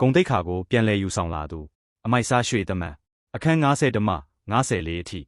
ဂုံတိတ်ခါကိုပြန်လည်ယူဆောင်လာသူ အမိုက်စားရွှေတမန်အခန်း90ဓမ္မ94လေးအထိ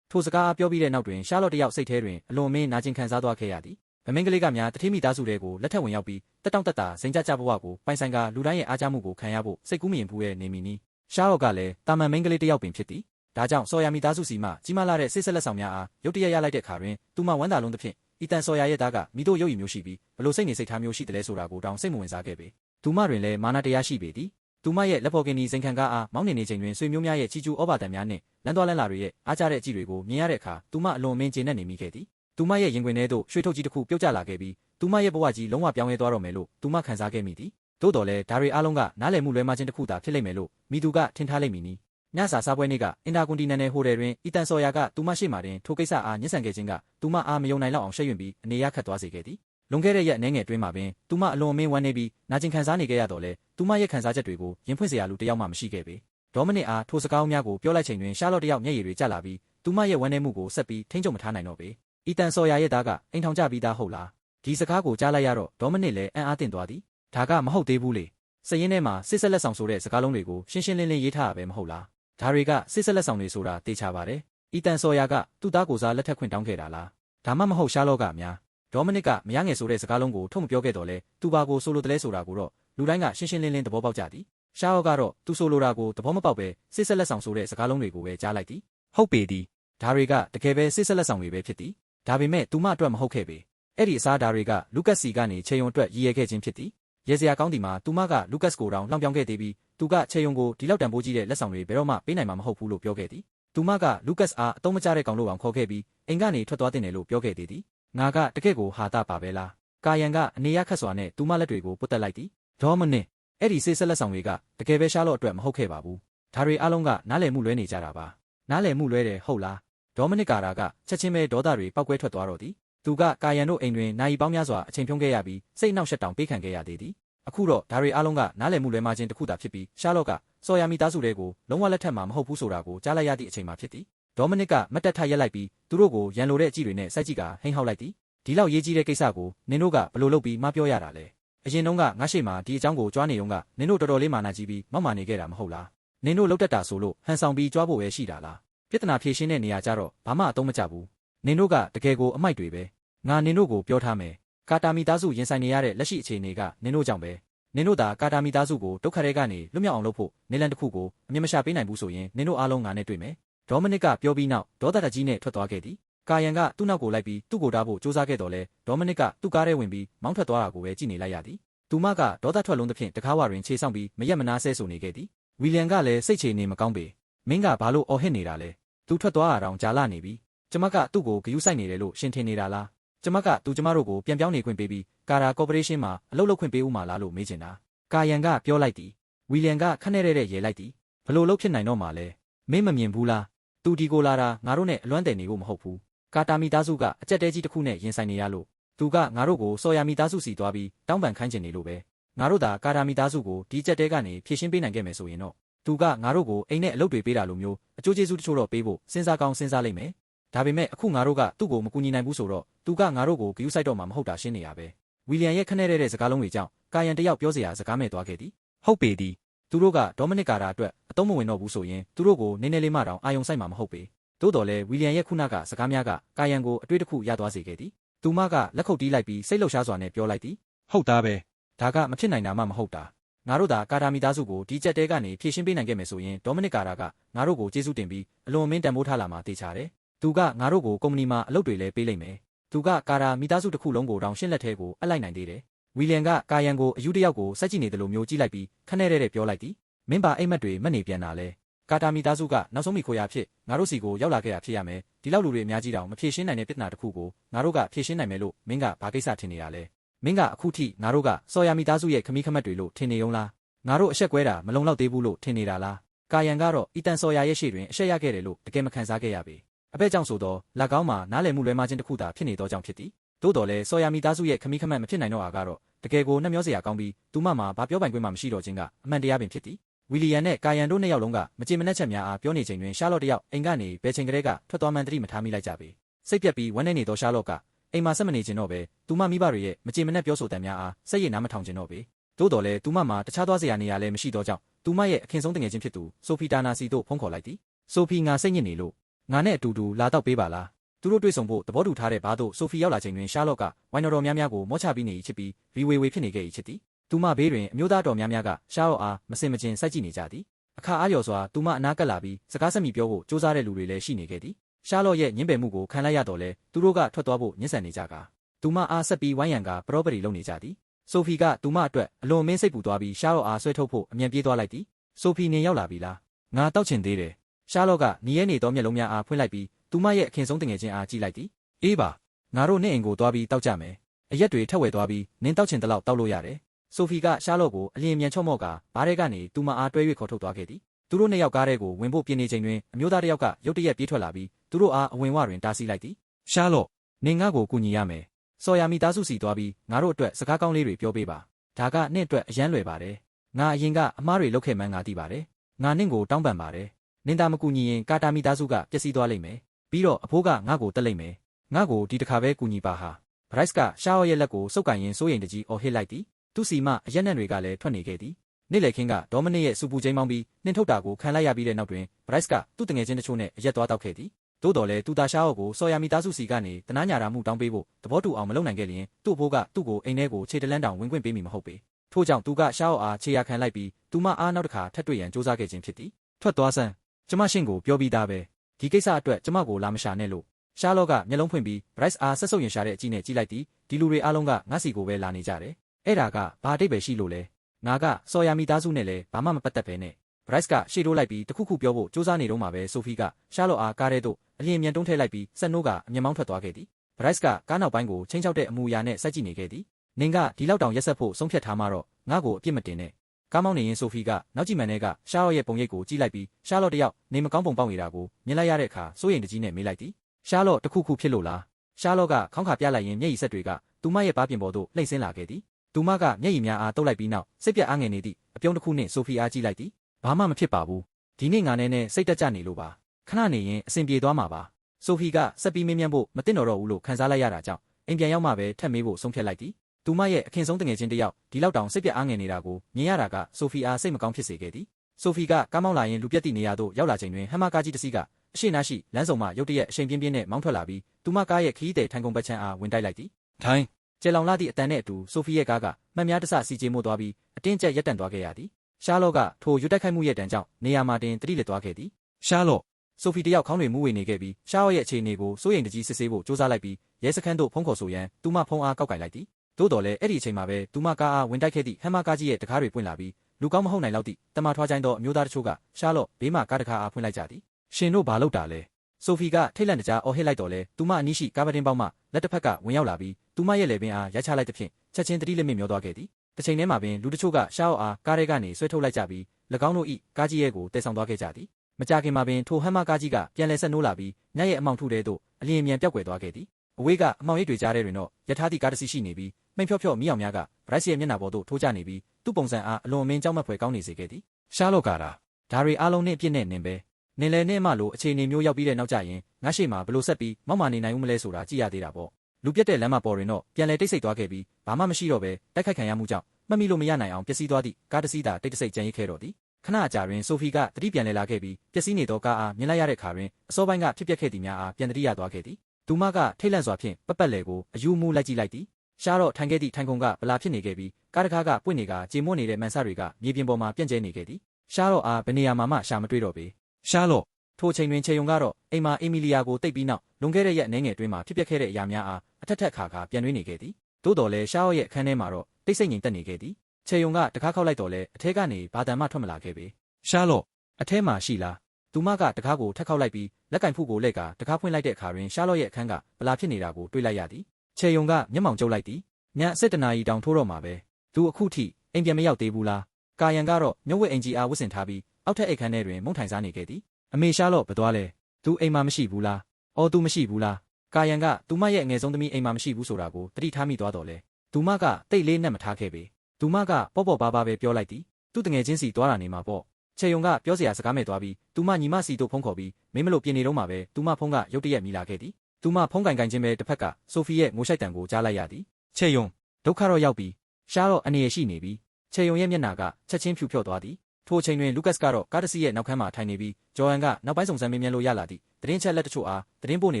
ထိုစကားအားပြောပြီးတဲ့နောက်တွင်ရှားလော့တယောက်စိတ်ထဲတွင်အလွန်အမင်းနာကျင်ခံစားသွားခဲ့ရသည်ဗမင်းကလေးကများတတိမိသားစုတွေကိုလက်ထပ်ဝင်ရောက်ပြီးတက်တောင့်တက်တာစိန်ကြကြဘဝကိုပိုင်ဆိုင်ကလူတိုင်းရဲ့အားကြမှုကိုခံရဖို့စိတ်ကူးမြင်ဖူးရဲ့နေမီနီရှားလော့ကလည်းတာမန်မင်းကလေးတယောက်ပင်ဖြစ်သည်ဒါကြောင့်ဆော်ယာမိသားစုစီမှကြီးမားလာတဲ့စစ်ဆက်လက်ဆောင်များအားရုတ်တရက်ရလိုက်တဲ့အခါတွင်သူမဝမ်းသာလုံးသဖြင့်အီတန်ဆော်ယာရဲ့သားကမိတို့ရုပ်ရည်မျိုးရှိပြီးဘလို့စိတ်နေစိတ်ထားမျိုးရှိတယ်လဲဆိုတာကိုတောင်စိတ်မဝင်စားခဲ့ပေ သူမတွင်လည်းမာနတရားရှိပေသည်သူမရဲ့လက်ဖော်ကင်ဒီစိန်ခံကားအားမောင်းနေနေချိန်တွင်ဆွေမျိုးများရဲ့ချီကျူးဩဘာတန်များနှင့်လမ်းသွားလမ်းလာတွေရဲ့အားကြတဲ့အကြည့်တွေကိုမြင်ရတဲ့အခါသူမအလွန်အမင်းကျေနပ်နေမိခဲ့သည်သူမရဲ့ရင်ခွင်ထဲသို့ရွှေထုတ်ကြီးတစ်ခုပြုတ်ကျလာခဲ့ပြီးသူမရဲ့ဘဝကြီးလုံးဝပြောင်းလဲသွားတော့မယ်လို့သူမခံစားခဲ့မိသည်သို့တော်လည်းဒါတွေအားလုံးကနားလည်မှုလွဲမှားခြင်းတစ်ခုသာဖြစ်လိမ့်မယ်လို့မိသူကထင်ထားလိမ့်မည်နီညစာစားပွဲနေ့ကအင်တာကွန်တီနန်နယ်ဟိုတယ်တွင်အီတန်ဆော်ယာကသူမရှိမှတင်ထိုကိစ္စအားညှစ်ဆန်ခဲ့ခြင်းကသူမအားမယုံနိုင်လောက်အောင်ရှက်ရွံ့ပြီးအနေရခတ်သွားစေခဲ့သည် လွန်ခဲ့တဲ့ရက်အနည်းငယ်တွင်းမှာပင်သူမအလွန်အမင်းဝမ်းနေပြီးနာကျင်ခံစားနေခဲ့ရတော့လေသူမရဲ့ခံစားချက်တွေကိုရင်ဖွင့်စရာလူတစ်ယောက်မှမရှိခဲ့ပေဒေါမနစ်အားထိုစကားများကိုပြောလိုက်ချိန်တွင်ရှားလော့တစ်ယောက်မျက်ရည်တွေကျလာပြီးသူမရဲ့ဝမ်းနေမှုကိုဆက်ပြီးထိန်းချုပ်မထားနိုင်တော့ပေအီတန်ဆော်ယာရဲ့သားကအိမ်ထောင်ကြပြီးသားဟုတ်လားဒီစကားကိုကြားလိုက်ရတော့ဒေါမနစ်လည်းအံ့အားသင့်သွားသည်ဒါကမဟုတ်သေးဘူးလေစရင်ထဲမှာစစ်ဆက်လက်ဆောင်ဆိုတဲ့စကားလုံးတွေကိုရှင်းရှင်းလင်းလင်းရေးထားရပဲမဟုတ်လားဒါတွေကစစ်ဆက်လက်ဆောင်တွေဆိုတာသိချပါတယ်အီတန်ဆော်ယာကသူ့သားကိုစားလက်ထက်ခွင့်တောင်းခဲ့တာလားဒါမှမဟုတ်ရှားလော့ကများ ဒေါမနစ်ကမရငယ်ဆိုတဲ့စကားလုံးကိုထုတ်မပြောခဲ့တော့လဲသူဘာကိုဆိုလိုတယ်လဲဆိုတာကိုတော့လူတိုင်းကရှင်းရှင်းလင်းလင်းသဘောပေါက်ကြသည်ရှားအောကတော့သူဆိုလိုတာကိုသဘောမပေါက်ပဲစစ်ဆက်လက်ဆောင်ဆိုတဲ့စကားလုံးတွေကိုပဲကြားလိုက်သည်ဟုတ်ပေသည်ဒါတွေကတကယ်ပဲစစ်ဆက်လက်ဆောင်တွေပဲဖြစ်သည်ဒါပေမဲ့သူမအတွက်မဟုတ်ခဲ့ပေအဲ့ဒီအစားဓာတွေကလူကတ်စီကနေခြေယုံအတွက်ရည်ရဲခဲ့ခြင်းဖြစ်သည်ရေစရာကောင်းဒီမှာသူမကလူကတ်ကိုတောင်လှောင်ပြောင်းခဲ့သေးပြီးသူကခြေယုံကိုဒီလောက်တန်ဖိုးကြီးတဲ့လက်ဆောင်တွေဘယ်တော့မှပေးနိုင်မှာမဟုတ်ဘူးလို့ပြောခဲ့သည်သူမကလူကတ်အားအတုံးမကျတဲ့ကောင်လို့အောင်ခေါ်ခဲ့ပြီးအိမ်ကနေထွက်သွားတင်တယ်လို့ပြောခဲ့သေးသည် ငါကတကယ့်ကိုဟာတာပါပဲလားကာယံကအနေရခတ်စွာနဲ့သူမလက်တွေကိုပုတ်တက်လိုက်သည်ဒေါမနစ်အဲ့ဒီဆေးဆက်လက်ဆောင်တွေကတကယ်ပဲရှားလို့အတွက်မဟုတ်ခဲ့ပါဘူးဒါတွေအားလုံးကနားလည်မှုလွဲနေကြတာပါနားလည်မှုလွဲတယ်ဟုတ်လားဒေါမနစ်ကာရာကချက်ချင်းပဲဒေါသတွေပောက်ကွဲထွက်သွားတော့သည်သူကကာယံတို့အိမ်တွင်နိုင်ပေါင်းများစွာအချိန်ဖြုံးခဲ့ရပြီးစိတ်နှောက်ရှက်တောင်ပေးခံခဲ့ရသေးသည်အခုတော့ဒါတွေအားလုံးကနားလည်မှုလွဲမှားခြင်းတစ်ခုသာဖြစ်ပြီးရှားလော့ကစော်ရမီသားစုတွေကိုလုံးဝလက်ထက်မှာမဟုတ်ဘူးဆိုတာကိုကြားလိုက်ရသည့်အချိန်မှာဖြစ်သည် ဒေါမနစ်ကမတ်တက်ထရက်လိုက်ပြီးသူတို့ကိုရန်လိုတဲ့အကြည့်တွေနဲ့စိုက်ကြည့်ကဟိန်းဟောက်လိုက်သည်ဒီလောက်ရေးကြီးတဲ့ကိစ္စကိုနင်တို့ကဘလို့လုပ်ပြီးမပြောရတာလဲအရင်တုန်းကငါရှိမှဒီအကြောင်းကိုကြွားနေုံကနင်တို့တော်တော်လေးမာနာကြီးပြီးမောက်မာနေခဲ့တာမဟုတ်လားနင်တို့လှုပ်တက်တာဆိုလို့ဟန်ဆောင်ပြီးကြွားဖို့ပဲရှိတာလားပြဿနာဖြေရှင်းတဲ့နေရာကြတော့ဘာမှအသုံးမကျဘူးနင်တို့ကတကယ်ကိုအမိုက်တွေပဲငါနင်တို့ကိုပြောထားမယ်ကာတာမီသားစုရင်ဆိုင်နေရတဲ့လက်ရှိအခြေအနေကနင်တို့ကြောင့်ပဲနင်တို့သာကာတာမီသားစုကိုဒုက္ခတွေကနေလွတ်မြောက်အောင်လုပ်ဖို့နေလန်တစ်ခုကိုအမြင်မရှာပေးနိုင်ဘူးဆိုရင်နင်တို့အားလုံးငါနဲ့တွေ့မယ် ဒေါမနစ်ကပြောပြီးနောက်ဒေါသတကြီးနဲ့ထွက်သွားခဲ့သည်ကာယန်ကသူ့နောက်ကိုလိုက်ပြီးသူ့ကိုတားဖို့စူးစမ်းခဲ့တော်လဲဒေါမနစ်ကသူ့ကားထဲဝင်ပြီးမောင်းထွက်သွားတာကိုပဲကြည့်နေလိုက်ရသည်သူမကဒေါသထွက်လုံးသဖြင့်တကားဝတွင်ခြေဆောင်ပြီးမရက်မနာဆဲဆိုနေခဲ့သည်ဝီလျံကလည်းစိတ်ချနေမကောင်းပေမင်းကဘာလို့အော်ဟစ်နေတာလဲသူထွက်သွားတာတောင်ကြာလာနေပြီကျမကသူ့ကိုဂယုစိုက်နေတယ်လို့ရှင်းထင်နေတာလားကျမကသူကျမတို့ကိုပြန်ပြောင်းနေခွင့်ပေးပြီးကာရာကော်ပိုရေးရှင်းမှာအလုပ်လုပ်ခွင့်ပေးဦးမှာလားလို့မေးချင်တာကာယန်ကပြောလိုက်သည်ဝီလျံကခက်နဲ့တဲ့ရဲလိုက်သည်ဘလို့လုပ်ဖြစ်နိုင်တော့မှာလဲ မင်းမမြင်ဘူးလားသူဒီကိုလာတာငါတို့နဲ့အလွမ်းတယ်နေဖို့မဟုတ်ဘူးကာတာမီသားစုကအကြက်တဲကြီးတစ်ခုနဲ့ရင်ဆိုင်နေရလို့သူကငါတို့ကိုစော်ရမီသားစုစီသွားပြီးတောင်းပန်ခိုင်းချင်နေလို့ပဲငါတို့သာကာတာမီသားစုကိုဒီကြက်တဲကနေဖြည့်ရှင်းပေးနိုင်ခဲ့မယ်ဆိုရင်တော့သူကငါတို့ကိုအိမ်နဲ့အလုပ်တွေပေးတာလိုမျိုးအကျိုးကျေးဇူးတချို့တော့ပေးဖို့စဉ်းစားကောင်းစဉ်းစားလိမ့်မယ်ဒါပေမဲ့အခုငါတို့ကသူ့ကိုမကူညီနိုင်ဘူးဆိုတော့သူကငါတို့ကိုဂယုစိုက်တော့မှာမဟုတ်တာရှင်းနေရပဲဝီလျံရဲ့ခနဲ့တဲ့စကားလုံးတွေကြောင့်ကာယန်တယောက်ပြောစရာစကားမဲ့သွားခဲ့သည်ဟုတ်ပေသည် သူတို့ကဒေါမနစ်ကာရာအတွက်အသုံးမဝင်တော့ဘူးဆိုရင်သူတို့ကိုနည်းနည်းလေးမှတောင်အာယုံဆိုင်မှာမဟုတ်ပေသို့တော်လည်းဝီလျံရဲ့ခုနကစကားများကကာယန်ကိုအတွေ့တစ်ခုရသွားစေခဲ့သည်သူမကလက်ခုပ်တီးလိုက်ပြီးစိတ်လှုပ်ရှားစွာနဲ့ပြောလိုက်သည်ဟုတ်သားပဲဒါကမဖြစ်နိုင်တာမှမဟုတ်တာငါတို့သာကာတာမီသားစုကိုဒီချက်တဲကနေဖြည့်ရှင်းပေးနိုင်ခဲ့မယ်ဆိုရင်ဒေါမနစ်ကာရာကငါတို့ကိုကျေးဇူးတင်ပြီးအလွန်မင်းတန်ဖိုးထားလာမှတေချာတယ်သူကငါတို့ကိုကုမ္ပဏီမှာအလုပ်တွေလည်းပေးလိုက်မယ်သူကကာရာမီသားစုတစ်ခုလုံးကိုတောင်ရှင်းလက်ထဲကိုအပ်လိုက်နိုင်သေးတယ် ဝီလျံကကာယန်ကိုအယူတယောက်ကိုစက်ကြည့်နေတယ်လို့မျိုးကြည့်လိုက်ပြီးခနဲ့တဲ့ပြောလိုက်သည်မင်းပါအိမ်မက်တွေမက်နေပြန်တာလဲကာတာမီသားစုကနောက်ဆုံးမိခိုရာဖြစ်ငါတို့စီကိုရောက်လာခဲ့တာဖြစ်ရမယ်ဒီလောက်လူတွေအများကြီးတောင်မဖြေရှင်းနိုင်တဲ့ပြဿနာတစ်ခုကိုငါတို့ကဖြေရှင်းနိုင်မယ်လို့မင်းကဘာကိစ္စထင်နေတာလဲမင်းကအခုထိငါတို့ကစော်ရမီသားစုရဲ့ခမီးခမက်တွေလို့ထင်နေုံလားငါတို့အဆက်ကွဲတာမလုံလောက်သေးဘူးလို့ထင်နေတာလားကာယန်ကတော့အီတန်စော်ရရဲ့ရှေ့တွင်အဆက်ရခဲ့တယ်လို့တကယ်မခံစားခဲ့ရပေအပဲ့ကြောင့်ဆိုတော့လက်ကောင်းမှာနားလည်မှုလွဲမှားခြင်းတစ်ခုသာဖြစ်နေသောကြောင့်ဖြစ်သည်သို့တော်လည်းစော်ရမီသားစုရဲ့ခမီးခမက်မဖြစ်နိုင်တော့တာကတော့ တကယ်ကိုနှမျောစရာကောင်းပြီးသူမမှာဘာပြောပိုင်ခွင့်မှမရှိတော့ခြင်းကအမှန်တရားပင်ဖြစ်သည်ဝီလီယံနဲ့ကာယန်တို့နှစ်ယောက်လုံးကမကြေမနက်ချက်များအားပြောနေချိန်တွင်ရှာလော့တယောက်အိမ်ကနေဘယ်ချိန်ကလေးကထွက်သွားမှန်းသတိမထားမိလိုက်ကြပေစိတ်ပြက်ပြီးဝမ်းနေနေသောရှာလော့ကအိမ်မှာဆက်မနေခြင်းတော့ပဲသူမမိဘတွေရဲ့မကြေမနက်ပြောဆိုတမ်းများအားစိတ်ရည်နားမထောင်ခြင်းတော့ပေသို့တော်လည်းသူမမှာတခြားသွားစရာနေရာလည်းမရှိတော့ကြောင့်သူမရဲ့အခင်ဆုံးတငယ်ချင်းဖြစ်သူဆိုဖီတာနာစီတို့ဖုန်းခေါ်လိုက်သည်ဆိုဖီငါစိတ်ညစ်နေလို့ငါနဲ့အတူတူလာတော့ပေးပါလား သူတို့တွေ့ဆုံဖို့သဘောတူထားတဲ့ဘားတို့ဆိုဖီရောက်လာချိန်တွင်ရှာလော့ကဝိုင်နော်တော်များများကိုမောချပြီးနေ၏ချစ်ပြီးဗီဝေဝေဖြစ်နေခဲ့၏ချစ်သည်သူမဘေးတွင်အမျိုးသားတော်များများကရှာလော့အားမစင်မကျင်စိုက်ကြည့်နေကြသည်အခါအားလျော်စွာသူမအနာကပ်လာပြီးစကားဆက်မိပြောဖို့စူးစမ်းတဲ့လူတွေလည်းရှိနေခဲ့သည်ရှာလော့ရဲ့ညှင်းပယ်မှုကိုခံလိုက်ရတော့လဲသူတို့ကထွက်သွားဖို့ညှဉ်းဆန်နေကြကာသူမအားဆက်ပြီးဝိုင်းရံကပရောပရီလုပ်နေကြသည်ဆိုဖီကသူမအတွက်အလွန်မင်းစိတ်ပူသွားပြီးရှာလော့အားဆွဲထုတ်ဖို့အမြန်ပြေးသွားလိုက်သည်ဆိုဖီနေရောက်လာပြီလားငါတောက်ချင်သေးတယ်ရှာလော့ကနီးရဲနေသောမျက်လုံးများအားဖွင့်လိုက်ပြီး သူမရဲ့အခင်ဆုံးတငယ်ချင်းအားကြည့်လိုက်သည်အေးပါငါတို့နဲ့အိမ်ကိုသွားပြီးတောက်ကြမယ်အရက်တွေထက်ဝယ်သွားပြီးနင်းတောက်ချင်တလောက်တောက်လို့ရတယ်ဆိုဖီကရှာလော့ကိုအလျင်မြန်ချော့မော့ကဘားထဲကနေသူမအားတွဲ၍ခေါ်ထုတ်သွားခဲ့သည်သူတို့နှစ်ယောက်ကားထဲကိုဝင်ဖို့ပြင်နေချိန်တွင်အမျိုးသားတစ်ယောက်ကရုတ်တရက်ပြေးထွက်လာပြီးသူတို့အားအဝင်ဝတွင်တားဆီးလိုက်သည်ရှာလော့နင်ငါ့ကိုကူညီရမယ်စော်ရမီသားစုစီသွားပြီးငါတို့အတွက်စကားကောင်းလေးတွေပြောပေးပါဒါကနင့်အတွက်အရန်လွယ်ပါတယ်ငါအရင်ကအမားတွေလုပ်ခဲ့မှန်းငါသိပါတယ်ငါနင့်ကိုတောင်းပန်ပါတယ်နင်သာမကူညီရင်ကာတာမီသားစုကပျက်စီးသွားလိမ့်မယ် ပြီးတော့အဖိုးကငါ့ကိုတက်လိမ့်မယ်ငါ့ကိုဒီတစ်ခါပဲကူညီပါဟာဘရိုက်စ်ကရှာအော်ရဲ့လက်ကိုစုပ်ကန်ရင်စိုးရိမ်တကြီးအော်ဟစ်လိုက်သည်သူစီမှအရက်နံ့တွေကလည်းထွက်နေခဲ့သည်နေ့လည်ခင်းကဒေါမနစ်ရဲ့စူပူချင်းမောင်းပြီးနှင်ထုတ်တာကိုခံလိုက်ရပြီးတဲ့နောက်တွင်ဘရိုက်စ်ကသူ့တငယ်ချင်းတချို့နဲ့အရက်သွားတောက်ခဲ့သည်သို့တော်လည်းသူတာရှာအော့ကိုစော်ရမီသားစုစီကနေတနာညာတာမှုတောင်းပေးဖို့သဘောတူအောင်မလုပ်နိုင်ခဲ့လျင်သူ့အဖိုးကသူ့ကိုအိမ်ထဲကိုခြေတလန်းတောင်ဝင်ခွင့်ပေးမိမဟုတ်ပေထို့ကြောင့်သူကရှာအော့အားခြေရခံလိုက်ပြီးသူမအားနောက်တစ်ခါထပ်တွေ့ရန်စူးစမ်းခဲ့ခြင်းဖြစ်သည်ထွက်သွားစမ်းကျမရှင့်ကိုပြောပြီးသားပဲ ဒီကိစ္စအတွက်ကျမကိုလာမရှာနဲ့လို့ရှာလော့ကမျက်လုံးဖွင့်ပြီး Bryce အားဆက်ဆုပ်ရင်ရှာတဲ့အကြည့်နဲ့ကြည့်လိုက်သည်ဒီလူတွေအားလုံးကငါစီကိုပဲလာနေကြတယ်အဲ့ဒါကဘာအတိတ်ပဲရှိလို့လဲငါကစော်ရမီသားစုနဲ့လည်းဘာမှမပတ်သက်ပဲနဲ့ Bryce ကရှေ့တိုးလိုက်ပြီးတခုခုပြောဖို့စူးစမ်းနေတော့မှပဲဆိုဖီကရှာလော့အားကားထဲသို့အလျင်မြန်တွန်းထည့်လိုက်ပြီးဆက်နိုးကအမျက်မောင်းထွက်သွားခဲ့သည် Bryce ကကားနောက်ပိုင်းကိုချင်းချောက်တဲ့အမူအရာနဲ့စိုက်ကြည့်နေခဲ့သည်နင်ကဒီလောက်တောင်ရက်ဆက်ဖို့ဆုံးဖြတ်ထားမှတော့ငါ့ကိုအပြစ်မတင်နဲ့ ကားမောင်းနေရင်ဆိုဖီကနောက်ကြည့်မှန်တဲ့ကရှာလော့ရဲ့ပုံရိပ်ကိုကြည့်လိုက်ပြီးရှာလော့တယောက်နေမကောင်းပုံပေါက်နေတာကိုမြင်လိုက်ရတဲ့အခါစိုးရိမ်တကြီးနဲ့မေးလိုက်သည်ရှာလော့တခုခုဖြစ်လို့လားရှာလော့ကခေါင်းခါပြလိုက်ရင်မျက်ရည်ဆက်တွေကသူမရဲ့ပါးပြင်ပေါ်သို့လှိမ့်ဆင်းလာခဲ့သည်သူမကမျက်ရည်များအားတုပ်လိုက်ပြီးနောက်စိတ်ပြတ်အားငယ်နေသည့်အပြုံးတစ်ခုနှင့်ဆိုဖီအားကြည့်လိုက်သည်ဘာမှမဖြစ်ပါဘူးဒီနေ့ငါနဲ့နဲ့စိတ်တက်ကြနေလို့ပါခဏနေရင်အဆင်ပြေသွားမှာပါဆိုဖီကဆက်ပြီးမင်းမြန်းဖို့မသိတော့တော့ဘူးလို့ခံစားလိုက်ရတာကြောင့်အိမ်ပြန်ရောက်မှပဲထပ်မေးဖို့ဆုံးဖြတ်လိုက်သည် သူမရဲ့အခင်ဆုံးတငယ်ချင်းတစ်ယောက်ဒီလောက်တောင်စိတ်ပြတ်အားငယ်နေတာကိုမြင်ရတာကဆိုဖီအားစိတ်မကောင်းဖြစ်စေခဲ့သည်ဆိုဖီကကားမောင်းလာရင်လူပြက်သည့်နေရာသို့ရောက်လာချိန်တွင်ဟမ်မာကားကြီးတစ်စီးကအရှိနာရှိလမ်းစုံမှရုတ်တရက်အရှိန်ပြင်းပြင်းနဲ့မောင်းထွက်လာပြီးသူမကားရဲ့ခီးတဲ့ထိုင်ကုန်ပတ်ချမ်းအားဝင်တိုက်လိုက်သည်ထိုင်းကျယ်လောင်လာသည့်အတန်နဲ့အတူဆိုဖီရဲ့ကားကမှတ်များတဆစီချေမို့သွားပြီးအတင်းကျပ်ရက်တန့်သွားခဲ့ရသည်ရှာလော့ကထိုရွတ်တိုက်ခိုက်မှုရဲ့တန်ကြောင့်နေရာမှာတင်တတိလက်သွားခဲ့သည်ရှာလော့ဆိုဖီတယောက်ခေါင်းတွေမူးဝေနေခဲ့ပြီးရှာအော့ရဲ့အခြေအနေကိုစိုးရိမ်တကြီးစစ်ဆေးဖို့စူးစမ်းလိုက်ပြီးရဲစခန်းသို့ဖုန်းခေါ်ဆိုရန်သူမဖုန်းအားကောက်ကင်လိုက်သည် သို့တော်လည်းအဲ့ဒီအချိန်မှာပဲသူမကားအားဝင်တိုက်ခဲ့သည့်ဟမ်မာကားကြီးရဲ့တကားတွေပွင့်လာပြီးလူကောင်းမဟုတ်နိုင်လောက်သည့်တမထွားချိုင်းသောအမျိုးသားတို့ကရှာလော့ဘေးမှကားတကားအားဖွင့်လိုက်ကြသည်ရှင်တို့ဘာလုပ်တာလဲဆိုဖီကထိတ်လန့်တကြားအော်ဟစ်လိုက်တော်လဲသူမအနီးရှိကားပတင်းပေါက်မှလက်တစ်ဖက်ကဝင်ရောက်လာပြီးသူမရဲ့လေပင်အားရိုက်ချလိုက်သဖြင့်ချက်ချင်းတတိလက်မြင့်မျောသွားခဲ့သည်တစ်ချိန်တည်းမှာပင်လူတချို့ကရှာအော့အားကားထဲကနေဆွဲထုတ်လိုက်ကြပြီး၎င်းတို့၏ကားကြီးရဲ့ကိုတည်ဆောင်သွားခဲ့ကြသည်မကြခင်မှာပင်ထိုဟမ်မာကားကြီးကပြန်လည်ဆက်နိုးလာပြီးညရဲ့အမောင်ထုတဲ့သို့အလျင်မြန်ပြောက်ကွယ်သွားခဲ့သည်အဝေးကအမောင်ရိပ်တွေကြားထဲတွင်တော့ယထာတိကားတစ်စီးရှိနေပြီး မိန်ဖြော့ဖြော့မိအောင်များကဘရိုက်စီရဲ့မျက်နှာပေါ်သို့ထိုးကျနေပြီးသူ့ပုံစံအားအလွန်အမင်းကြောက်မက်ဖွယ်ကောင်းနေစေခဲ့သည်ရှားလော့ကာတာဒါတွေအားလုံးနဲ့အပြစ်နဲ့နင်ပဲနင်လည်းနဲ့မှလို့အခြေအနေမျိုးရောက်ပြီးတဲ့နောက်ကျရင်ငါရှိမှဘလို့ဆက်ပြီးမောက်မာနေနိုင်ဦးမလဲဆိုတာကြည့်ရသေးတာပေါ့လူပြက်တဲ့လမ်းမပေါ်တွင်တော့ပြန်လဲတိတ်ဆိတ်သွားခဲ့ပြီးဘာမှမရှိတော့ပဲတိုက်ခိုက်ခံရမှုကြောင့်မှတ်မိလို့မရနိုင်အောင်ပျက်စီးသွားသည့်ကားတစ်စီးသာတိတ်တဆိတ်ကြံရိတ်ခဲ့တော့သည်ခဏအကြာတွင်ဆိုဖီကတတိပြန်လဲလာခဲ့ပြီးပျက်စီးနေသောကားအားမြင်လိုက်ရတဲ့ခါတွင်အစောပိုင်းကဖြစ်ပျက်ခဲ့သည်များအားပြန်တတိရသွားခဲ့သည်သူမကထိတ်လန့်စွာဖြင့်ပက်ပက်လေကိုအယူမူလိုက်ကြည့်လိုက်သည် ရှားတော့ထိုင်ခဲ့သည့်ထိုင်ကုန်ကဗလာဖြစ်နေခဲ့ပြီးကားတကားကပွင့်နေကကြေမွတ်နေတဲ့မန်ဆတွေကမြေပြင်ပေါ်မှာပြန့်ကျဲနေခဲ့သည်ရှားတော့အားဘယ်နေရာမှာမှရှာမတွေ့တော့ပေရှာလော့ထိုချိန်တွင်ခြေယုံကတော့အိမ်မှာအီမီလီယာကိုတိတ်ပြီးနောက်လွန်ခဲ့တဲ့ရက်အနည်းငယ်တွင်မှဖြစ်ပျက်ခဲ့တဲ့အရာများအားအထက်ထက်ခါခါပြန်တွင်းနေခဲ့သည်သို့တော်လည်းရှားရဲ့အခန်းထဲမှာတော့တိတ်ဆိတ်ငြိမ်သက်နေခဲ့သည်ခြေယုံကတကားခောက်လိုက်တော့လဲအထဲကနေဘာတန်မှထွက်မလာခဲ့ပေရှာလော့အထဲမှာရှိလားသူမကတကားကိုထက်ခောက်လိုက်ပြီးလက်ကင်ဖူးကိုလက်ကတကားဖွင့်လိုက်တဲ့အခါတွင်ရှားလော့ရဲ့အခန်းကဗလာဖြစ်နေတာကိုတွေ့လိုက်ရသည် ခြေယုံကမျက်မှောင်ကျုပ်လိုက်သည်ညအစ်တနာရီတောင်ထိုးတော့မှာပဲသူအခုထိအိမ်ပြန်မရောက်သေးဘူးလားကာယံကတော့မြုပ်ဝဲအင်ဂျီအားဝတ်ဆင်ထားပြီးအောက်ထက်အိတ်ခန်းထဲတွင်မုံထိုင်စားနေခဲ့သည်အမေရှားလော့ဘသွားလဲသူအိမ်မှာမရှိဘူးလားအော်သူမရှိဘူးလားကာယံကသူမရဲ့အငယ်ဆုံးသမီးအိမ်မှာမရှိဘူးဆိုတာကိုတတိထားမိသွားတော့လေသူမကတိတ်လေးနဲ့မထားခဲ့ပေသူမကပေါ့ပေါ့ပါပါပဲပြောလိုက်သည်သူ့တငယ်ချင်းစီသွားတာနေမှာပေါ့ခြေယုံကပြောစရာစကားမဲ့သွားပြီးသူမညီမစီတို့ဖုန်းခေါ်ပြီးမင်းမလို့ပြင်နေတော့မှာပဲသူမဖုန်းကရုတ်တရက်မိလာခဲ့သည် သူမဖုန်းကင်ကင်ချင်းပဲတစ်ဖက်ကဆိုဖီရဲ့ငိုရှိုက်တံကိုကြားလိုက်ရသည်ချေယုံဒုက္ခတော့ရောက်ပြီရှားတော့အနေရရှိနေပြီချေယုံရဲ့မျက်နှာကချက်ချင်းဖြူဖြော့သွားသည်ထိုအချိန်တွင်လူကတ်ကတော့ကားတစ်စီးရဲ့နောက်ခန်းမှာထိုင်နေပြီးဂျော်ဟန်ကနောက်ပိုင်းစုံစမ်းမင်းမြန်းလို့ရလာသည့်သတင်းချက်လက်တချို့အားသတင်းပို့နေ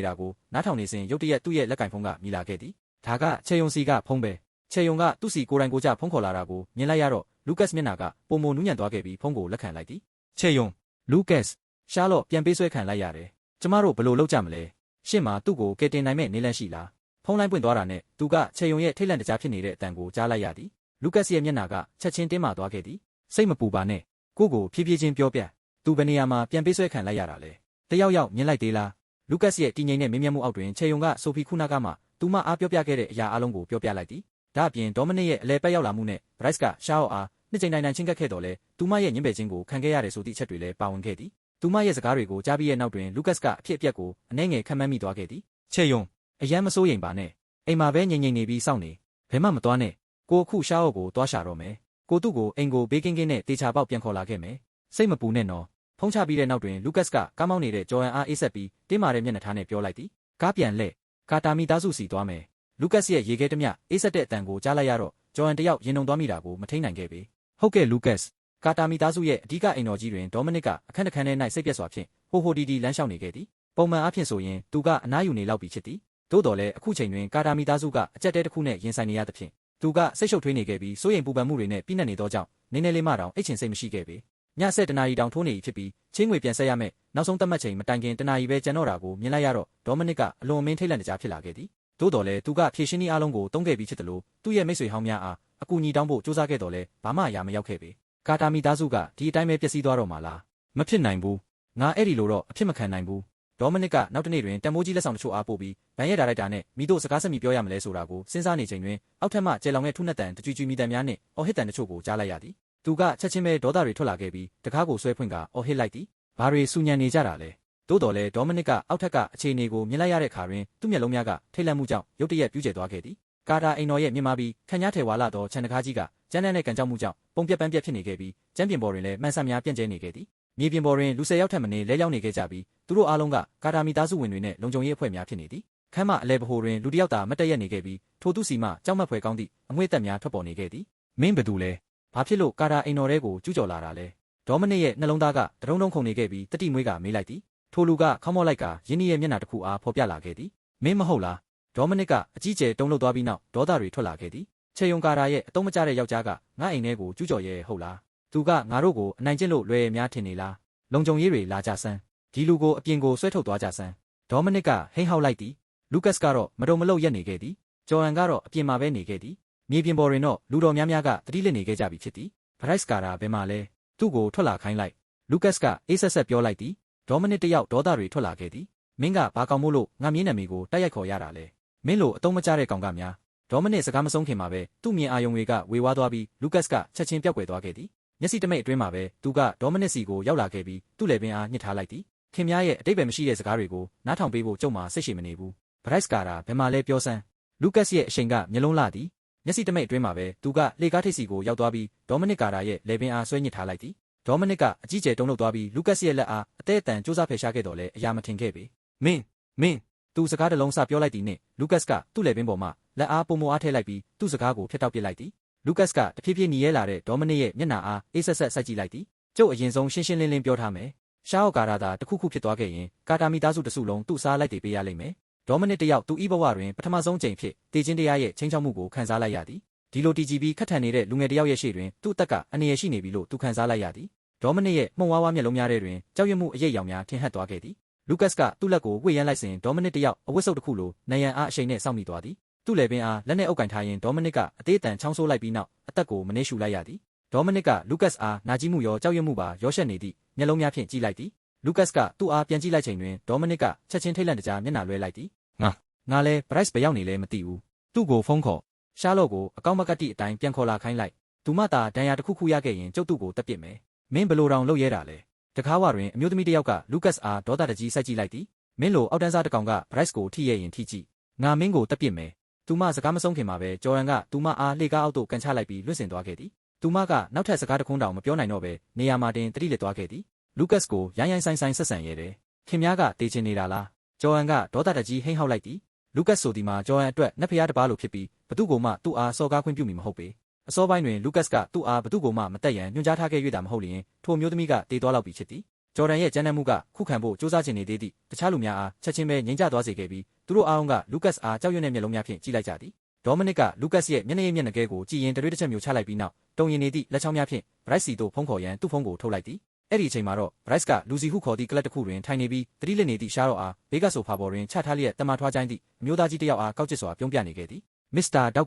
တာကိုနားထောင်နေစဉ်ရုတ်တရက်သူ့ရဲ့လက်ကင်ဖုန်းကမြည်လာခဲ့သည်ဒါကချေယုံစီကဖုန်းပဲချေယုံကသူ့စီကိုယ်တိုင်ကိုယ်ကျဖုန်းခေါ်လာတာကိုမြင်လိုက်ရတော့လူကတ်မျက်နှာကပုံမနူးညံ့သွားခဲ့ပြီးဖုန်းကိုလက်ခံလိုက်သည်ချေယုံလူကတ်ရှာလော့ပြန်ပေးဆွဲခံလိုက်ရတယ်ကျမတို့ဘယ်လိုလုပ်ကြမလဲ ရှင့်မှာသူ့ကိုကယ်တင်နိုင်မဲ့နေလန့်ရှိလားဖုန်းလိုင်းပွင့်သွားတာနဲ့သူကချေယုံရဲ့ထိတ်လန့်တကြားဖြစ်နေတဲ့အတန်ကိုကြားလိုက်ရသည်လူကတ်ရဲ့မျက်နှာကချက်ချင်းတင်းမာသွားခဲ့သည်စိတ်မပူပါနဲ့ကိုကိုဖြည်းဖြည်းချင်းပြောပြသူဘယ်နေရာမှာပြန်ပေးဆွဲခံလိုက်ရတာလဲတယောက်ယောက်မြင်လိုက်သေးလားလူကတ်ရဲ့တည်ငြိမ်တဲ့မင်းမြတ်မှုအောက်တွင်ချေယုံကဆိုဖီခုနာကမှသူမအားပြောပြခဲ့တဲ့အရာအလုံးကိုပြောပြလိုက်သည်ဒါအပြင်ဒေါမနစ်ရဲ့အလဲပတ်ရောက်လာမှုနဲ့ဘရိုက်စ်ကရှာအော့အားနှစ်ကြိမ်တိုင်တိုင်ချင်းကပ်ခဲ့တော်လဲသူမရဲ့ညှင်းပယ်ခြင်းကိုခံခဲ့ရတယ်ဆိုသည့်အချက်တွေလည်းပါဝင်ခဲ့သည် သူမရဲ့စကားတွေကိုကြားပြီးရဲ့နောက်တွင်လူကတ်ကအဖြစ်အပျက်ကိုအနှဲငယ်ခံမှန်းမိသွားခဲ့သည်ချေယုံအယမ်းမစိုးရိမ်ပါနဲ့အိမ်မှာပဲငြိမ်ငြိမ်နေပြီးစောင့်နေဘယ်မှမသွားနဲ့ကိုအခုရှာအော့ကိုသွားရှာတော့မယ်ကိုသူ့ကိုအိမ်ကိုဘေးကင်းကင်းနဲ့တေချာပေါက်ပြန်ခေါ်လာခဲ့မယ်စိတ်မပူနဲ့နော်ဖုံးချပြီးတဲ့နောက်တွင်လူကတ်ကကားမောင်းနေတဲ့ဂျော်ဟန်အားအေးဆက်ပြီးတင်းမာတဲ့မျက်နှာထားနဲ့ပြောလိုက်သည်ကားပြန်လှည့်ကာတာမီသားစုစီသွားမယ်လူကတ်ရဲ့ရေခဲတမျှအေးဆက်တဲ့အတန်ကိုကြားလိုက်ရတော့ဂျော်ဟန်တယောက်ရင်ုံသွားမိတာကိုမထိန်နိုင်ခဲ့ပေဟုတ်ကဲ့လူကတ် ကာတာမီသားစုရဲ့အဓိကအိမ်တော်ကြီးတွင်ဒေါမနစ်ကအခန်းတစ်ခန်းထဲ၌စိတ်ပြတ်စွာဖြင့်ဟိုဟိုဒီဒီလမ်းလျှောက်နေခဲ့သည်ပုံမှန်အားဖြင့်ဆိုရင်သူကအနားယူနေလောက်ပြီဖြစ်သည်သို့တော်လည်းအခုချိန်တွင်ကာတာမီသားစုကအကြက်တဲတစ်ခုနဲ့ရင်ဆိုင်နေရသဖြင့်သူကစိတ်ရှုပ်ထွေးနေခဲ့ပြီးစိုးရိမ်ပူပန်မှုတွေနဲ့ပြည့်နှက်နေသောကြောင့်နည်းနည်းလေးမှတောင်အိတ်ချင်စိတ်မရှိခဲ့ပေညဆက်တနာရီတောင်ထိုးနေပြီဖြစ်ပြီးချင်းငွေပြန်ဆက်ရမယ်နောက်ဆုံးသတ်မှတ်ချိန်မတိုင်ခင်တနာရီပဲကျန်တော့တာကိုမြင်လိုက်ရတော့ဒေါမနစ်ကအလွန်အမင်းထိတ်လန့်တကြားဖြစ်လာခဲ့သည်သို့တော်လည်းသူကဖြည့်ရှင်းနည်းအလုံးကိုတုံးခဲ့ပြီးဖြစ်တယ်လို့သူ့ရဲ့မိတ်ဆွေဟောင်းများအားအကူအညီတောင်းဖို့စူးစမ်းခဲ့တော်လဲဘာမှအရာမရောက်ခဲ့ပေ ကာတာမီသားစုကဒီအတိုင်းပဲပျက်စီးသွားတော့မှာလားမဖြစ်နိုင်ဘူးငါအဲ့ဒီလိုတော့အဖြစ်မခံနိုင်ဘူးဒေါမနစ်ကနောက်တနေ့တွင်တန်မိုးကြီးလက်ဆောင်တချို့အားပို့ပြီးဗန်ရဲ့ဒါရိုက်တာနဲ့မိတို့စကားဆက်မိပြောရမလဲဆိုတာကိုစဉ်းစားနေချိန်တွင်အောက်ထပ်မှကျယ်လောင်တဲ့ထုနှက်တန်တကြွကြွမိတန်များနှင့်အော်ဟစ်တန်တချို့ကိုကြားလိုက်ရသည်သူကချက်ချင်းပဲဒေါသတွေထွက်လာခဲ့ပြီးတကားကိုဆွဲဖွင့်ကအော်ဟစ်လိုက်သည်ဘာတွေစူညံနေကြတာလဲသို့တော်လဲဒေါမနစ်ကအောက်ထက်ကအခြေအနေကိုမြင်လိုက်ရတဲ့အခါတွင်သူ့မျက်လုံးများကထိတ်လန့်မှုကြောင့်ရုတ်တရက်ပြူးကျဲသွားခဲ့သည်ကာတာအိမ်တော်ရဲ့မြင်မာပြီးခန့်ညားထဲဝါလာသောခြံတကားကြီးက ကျန်းတဲ့နဲ့ကန်ကြောက်မှုကြောင့်ပုံပြက်ပန်းပြက်ဖြစ်နေခဲ့ပြီးကျန်းပြင်ပေါ်တွင်လည်းမှန်ဆများပြန့်ကျဲနေခဲ့သည်မြေပြင်ပေါ်တွင်လူဆယ်ယောက်ထက်မနည်းလဲရောက်နေခဲ့ကြပြီးသူတို့အားလုံးကကာတာမီသားစုဝင်တွေနဲ့လုံခြုံရေးအဖွဲ့များဖြစ်နေသည်ခမ်းမအလဲပဟိုတွင်လူတစ်ယောက်သာမတ်တက်ရက်နေခဲ့ပြီးထိုသူစီမှကြောက်မက်ဖွယ်ကောင်းသည့်အငွေ့သက်များထွက်ပေါ်နေခဲ့သည်မင်းဘသူလဲဘာဖြစ်လို့ကာတာအိမ်တော်ထဲကိုကျူးကျော်လာတာလဲဒေါမနစ်ရဲ့နှလုံးသားကတရုံတုံးခုန်နေခဲ့ပြီးတတိမွေးကမေးလိုက်သည်ထိုလူကခေါမော့လိုက်ကယင်းဒီရဲ့မျက်နှာတစ်ခုအားဖော်ပြလာခဲ့သည်မင်းမဟုတ်လားဒေါမနစ်ကအကြီးကျယ်တုံးလှုပ်သွားပြီးနောက်ဒေါသတွေထွက်လာခဲ့သည် ချေယုံကာရာရဲ့အတုံးမကျတဲ့ယောက်ျားကငါအိမ်ထဲကိုကျူးကျော်ရဲဟုတ်လားသူကငါတို့ကိုအနိုင်ကျင့်လို့လွယ်များထင်နေလားလုံခြုံရေးတွေလာကြစမ်းဒီလူကိုအပြင်ကိုဆွဲထုတ်သွားကြစမ်းဒေါမနစ်ကဟိန်းဟောက်လိုက်သည်လူကတ်ကတော့မတုံမလုတ်ရက်နေခဲ့သည်ဂျော်ဟန်ကတော့အပြင်မှာပဲနေခဲ့သည်မြေပြင်ပေါ်တွင်တော့လူတော်များများကတတိလစ်နေခဲ့ကြပြီဖြစ်သည်ဘရိုက်စ်ကာရာဘယ်မှာလဲသူ့ကိုထွက်လာခိုင်းလိုက်လူကတ်ကအေးဆက်ဆက်ပြောလိုက်သည်ဒေါမနစ်တယောက်ဒေါသတွေထွက်လာခဲ့သည်မင်းကဘာကောင်မို့လို့ငါမြင်းနာမည်ကိုတိုက်ရိုက်ခေါ်ရတာလဲမင်းလိုအတုံးမကျတဲ့ကောင်ကများ ဒေါမနစ်စကားမဆုံးခင်မှာပဲသူ့မြင်အာယုံတွေကဝေဝါးသွားပြီးလူကတ်ကချက်ချင်းပြောက်ွယ်သွားခဲ့သည်မျက်စိတမိတ်အတွင်းမှာပဲသူကဒေါမနစ်စီကိုရောက်လာခဲ့ပြီးသူ့လေပင်အားညှစ်ထားလိုက်သည်ခင်များရဲ့အတိတ်ပဲမရှိတဲ့စကားတွေကိုနားထောင်ပေးဖို့ကြုံမှာစိတ်ရှိမနေဘူးဘရိုက်စ်ကာတာဘယ်မှာလဲပြောစမ်းလူကတ်ရဲ့အရှိန်ကမျက်လုံးလာသည်မျက်စိတမိတ်အတွင်းမှာပဲသူကလေကားထိပ်စီကိုရောက်သွားပြီးဒေါမနစ်ကာတာရဲ့လေပင်အားဆွဲညှစ်ထားလိုက်သည်ဒေါမနစ်ကအကြီးကျယ်တုံးလှုပ်သွားပြီးလူကတ်ရဲ့လက်အားအသေးအတန်စူးစမ်းဖယ်ရှားခဲ့တော်လဲအရာမထင်ခဲ့ပေမင်းမင်း သူစကားတစ်လုံးစပြောလိုက်သည်နှင့်လူကတ်ကသူ့လေပင်ပေါ်မှာလက်အားပုံမအားထည့်လိုက်ပြီးသူ့စကားကိုဖျက်တောက်ပစ်လိုက်သည်လူကတ်ကတဖြည်းဖြည်းหนีရဲလာတဲ့ဒေါမနစ်ရဲ့မျက်နှာအားအေးဆက်ဆက်စိုက်ကြည့်လိုက်သည်ကျုပ်အရင်ဆုံးရှင်းရှင်းလင်းလင်းပြောထားမယ်ရှားအော့ကာရာသာတခုခုဖြစ်သွားခဲ့ရင်ကာတာမီသားစုတစုလုံးသူ့စားလိုက်တွေပေးရလိမ့်မယ်ဒေါမနစ်တယောက်သူဤဘဝတွင်ပထမဆုံးချိန်ဖြစ်တေချင်းတရားရဲ့ချင်းချောက်မှုကိုခံစားလိုက်ရသည်ဒီလိုတီဂျီပြီးခတ်ထန်နေတဲ့လူငယ်တယောက်ရဲ့ရှေ့တွင်သူ့အသက်ကအန္တရာယ်ရှိနေပြီလို့သူခံစားလိုက်ရသည်ဒေါမနစ်ရဲ့မှုံဝါးဝါးမျက်လုံးများထဲတွင်ကြောက်ရွံ့မှုအရေးအယောင်များထင်ဟပ်သွားခဲ့သည် လူကတ်ကသူ့လက်ကိုဝှေ့ရမ်းလိုက်စဉ်ဒေါမနစ်တယောက်အဝတ်စုပ်တစ်ခုလိုနယံအားအရှိန်နဲ့စောင့်မိသွားသည်သူ့လေပင်အားလက်နဲ့အုပ်ကင်ထားရင်ဒေါမနစ်ကအသေးအတန်ချောင်းဆိုးလိုက်ပြီးနောက်အသက်ကိုမနှေးရှူလိုက်ရသည်ဒေါမနစ်ကလူကတ်အားနာကျင်မှုရောကြောက်ရွံ့မှုပါရောရှက်နေသည့်မျက်လုံးများဖြင့်ကြည့်လိုက်သည်လူကတ်ကသူ့အားပြန်ကြည့်လိုက်ချိန်တွင်ဒေါမနစ်ကချက်ချင်းထိတ်လန့်တကြားမျက်နှာလွှဲလိုက်သည်ငါငါလဲဘရိုက်စ်ဘယ်ရောက်နေလဲမသိဘူးသူ့ကိုဖုန်းခေါ်ရှားလော့ကိုအကောင့်မကတ်တိအတိုင်းပြန်ခေါ်လာခိုင်းလိုက်သူမသာဒဏ်ရာတစ်ခုခုရခဲ့ရင်ကျုပ်သူ့ကိုတက်ပစ်မယ်မင်းဘလို့တောင်လုပ်ရဲတာလဲ တကားဝတွင်အမျိုးသမီးတစ်ယောက်ကလူကတ်အားဒေါသတကြီးစိုက်ကြည့်လိုက်သည်မင်းလိုအောက်တန်းစားတစ်ကောင်ကဘရိုက်စ်ကိုထိရဲရင်ထိကြည့်ငါမင်းကိုတက်ပစ်မယ်သူမစကားမဆုံးခင်မှာပဲဂျော်ရန်ကသူမအားလှေကားအောက်သို့ကန်ချလိုက်ပြီးလွင့်စင်သွားခဲ့သည်သူမကနောက်ထပ်စကားတခုတောင်မပြောနိုင်တော့ပဲနေရာမှာတင်တတိလက်သွားခဲ့သည်လူကတ်ကိုရိုင်းရိုင်းဆိုင်ဆိုင်ဆက်ဆံရဲတယ်ခင်များကတေးချင်နေတာလားဂျော်ရန်ကဒေါသတကြီးဟိမ့်ဟောက်လိုက်သည်လူကတ်ဆိုဒီမှာဂျော်ရန်အတွက်နက်ဖျားတစ်ပါးလိုဖြစ်ပြီးဘသူ့ကိုမှသူ့အားစော်ကားခွင့်ပြုမိမဟုတ်ပေ အစောပိုင်းတွင်လူကတ်စ်ကသူ့အားဘသူ့ကိုမှမတက်ရန်ညွှန်ကြားထားခဲ့၍သာမဟုတ်လျင်ထိုမျိုးသမီးကတေသွားလောက်ပြီဖြစ်သည်ဂျော်ဒန်ရဲ့ကျန်းနမှုကခုခံဖို့စူးစမ်းခြင်းနေသေးသည့်တခြားလူများအားချက်ချင်းပဲငြိမ်ချသွားစေခဲ့ပြီးသူတို့အားလုံးကလူကတ်စ်အားကြောက်ရွံ့တဲ့မျက်လုံးများဖြင့်ကြည့်လိုက်ကြသည်ဒေါမနစ်ကလူကတ်စ်ရဲ့မျက်နှာရည်မျက်နှာကဲကိုကြည်ရင်တရွေ့တစ်ချက်မျိုးချလိုက်ပြီးနောက်တုံရင်နေသည့်လက်ချောင်းများဖြင့်ဘရိုက်စီတို့ဖုံးခေါ်ရန်သူ့ဖုံးကိုထုတ်လိုက်သည်အဲ့ဒီအချိန်မှာတော့ဘရိုက်ကလူစီဟုခေါ်သည့်ကလပ်တစ်ခုတွင်ထိုင်နေပြီးတတိလက်နေသည့်ရှားတော့အားဘေးကဆိုဖာပေါ်တွင်ချထားလျက်တမထွားချိုင်းသည့်အမျိုးသားကြီးတစ်ယောက်အားကောက်ကျစ်စွာပြုံးပြနေခဲ့သည်မစ္စတာဒေါ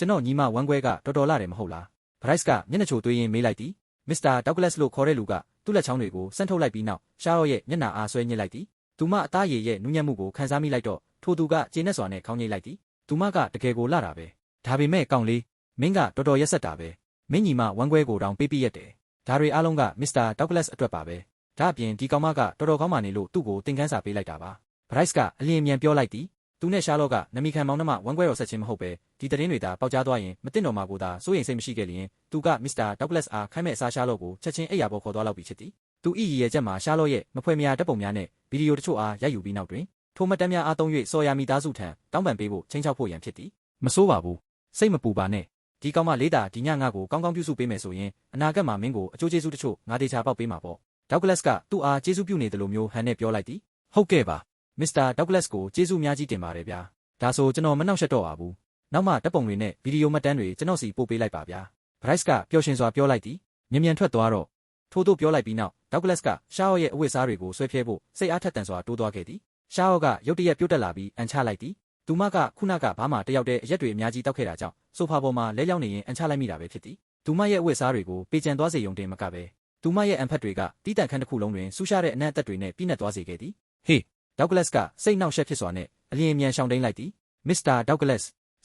က်ကလက်စ်ကျွန်တော်ညီမဝမ်ခွဲကတော်တော်လာတယ်မဟုတ်လားဘရိုက်ကမျက်နှာချိုသွေးရင်းမေးလိုက်သည်မစ္စတာဒေါက်ကလက်စ်လို့ခေါ်တဲ့လူကသူ့လက်ချောင်းတွေကိုဆန့်ထုတ်လိုက်ပြီးနောက်ရှားတော့ရဲ့မျက်နှာအားဆွဲညစ်လိုက်သည်သူမအသားရည်ရဲ့နူးညံ့မှုကိုခံစားမိလိုက်တော့ထိုသူကကျေနပ်စွာနဲ့ခေါင်းငိတ်လိုက်သည်သူမကတကယ်ကိုလာတာပဲဒါပေမဲ့ကောင်လေးမင်းကတော်တော်ရက်ဆက်တာပဲမင်းညီမဝမ်ခွဲကိုတောင်ပေးပြရက်တယ်ဒါတွေအားလုံးကမစ္စတာဒေါက်ကလက်စ်အတွက်ပါပဲဒါအပြင်ဒီကောင်မကတော်တော်ကောင်းပါနေလို့သူ့ကိုသင်ခန်းစာပေးလိုက်တာပါဘရိုက်စ်ကအလင်းမြန်ပြောလိုက်သည်သူနဲ့ရှားလော့ကနမီခံမောင်နှမဝမ်ခွဲတော်ဆက်ချင်းမဟုတ်ပဲ ဒီတရင်တွေသာပေါက်ကြားသွားရင်မတင်တော်မှာကိုသာစိုးရိမ်စိတ်မရှိခဲ့လျင်သူကမစ္စတာဒေါက်ကလက်စ်အားခိုင်းမဲ့အစားရှားလော့ကိုချက်ချင်းအိယာပေါ်ခေါ်သွားလောက်ပြီဖြစ်သည်သူဤရည်ရဲ့ချက်မှာရှားလော့ရဲ့မဖွယ်မရာတပ်ပုံများနဲ့ဗီဒီယိုတချို့အားရိုက်ယူပြီးနောက်တွင်ထိုမှတ်တမ်းများအားသုံး၍စော်ရမီသားစုထံတောင်းပန်ပေးဖို့ချိန်ချောက်ဖို့ရန်ဖြစ်သည်မစိုးပါဘူးစိတ်မပူပါနဲ့ဒီကောင်မလေးတာဒီညငါ့ကိုကောင်းကောင်းပြုစုပေးမယ်ဆိုရင်အနာဂတ်မှာမင်းကိုအကျိုးကျေးဇူးတချို့ငါတေချာပေါက်ပေးမှာပေါ့ဒေါက်ကလစ်ကသူ့အားကျေးဇူးပြုနေတယ်လို့မျိုးဟန်နဲ့ပြောလိုက်သည်ဟုတ်ကဲ့ပါမစ္စတာဒေါက်ကလစ်ကိုကျေးဇူးများကြီးတင်ပါတယ်ဗျာဒါဆိုကျွန်တော်မနှောက်ယှက်တော့ပါဘူး နောက်မှတပ်ပုံတွေနဲ့ဗီဒီယိုမှတ်တမ်းတွေကျွန်တော်စီပို့ပေးလိုက်ပါဗျာဘရိုက်စ်ကပျော်ရွှင်စွာပြောလိုက်သည်မြန်မြန်ထွက်သွားတော့ထို့သို့ပြောလိုက်ပြီးနောက်ဒေါက်ကလစ်ကရှားအော့ရဲ့အဝတ်စားတွေကိုဆွဲဖြဲဖို့စိတ်အားထက်သန်စွာတိုးသွားခဲ့သည်ရှားအော့ကရုတ်တရက်ပြုတ်တက်လာပြီးအန်ချလိုက်သည်သူမကခုနကဘာမှတယောက်တည်းအရက်တွေအများကြီးတောက်ခဲ့တာကြောင့်ဆိုဖာပေါ်မှာလဲလျောင်းနေရင်အန်ချလိုက်မိတာပဲဖြစ်သည်သူမရဲ့အဝတ်စားတွေကိုပေကျန်သွားစေရုံတင်မကပဲသူမရဲ့အန်ဖက်တွေကတီးတန့်ခန်းတစ်ခုလုံးတွင်ဆူရှားတဲ့အနက်အသက်တွေနဲ့ပြည့်နှက်သွားစေခဲ့သည်ဟေးဒေါက်ကလစ်ကစိတ်နှောက်ယှက်ဖြစ်စွာနဲ့အလျင်အမြန်ရှောင်တိန်လိုက်သည်မစ္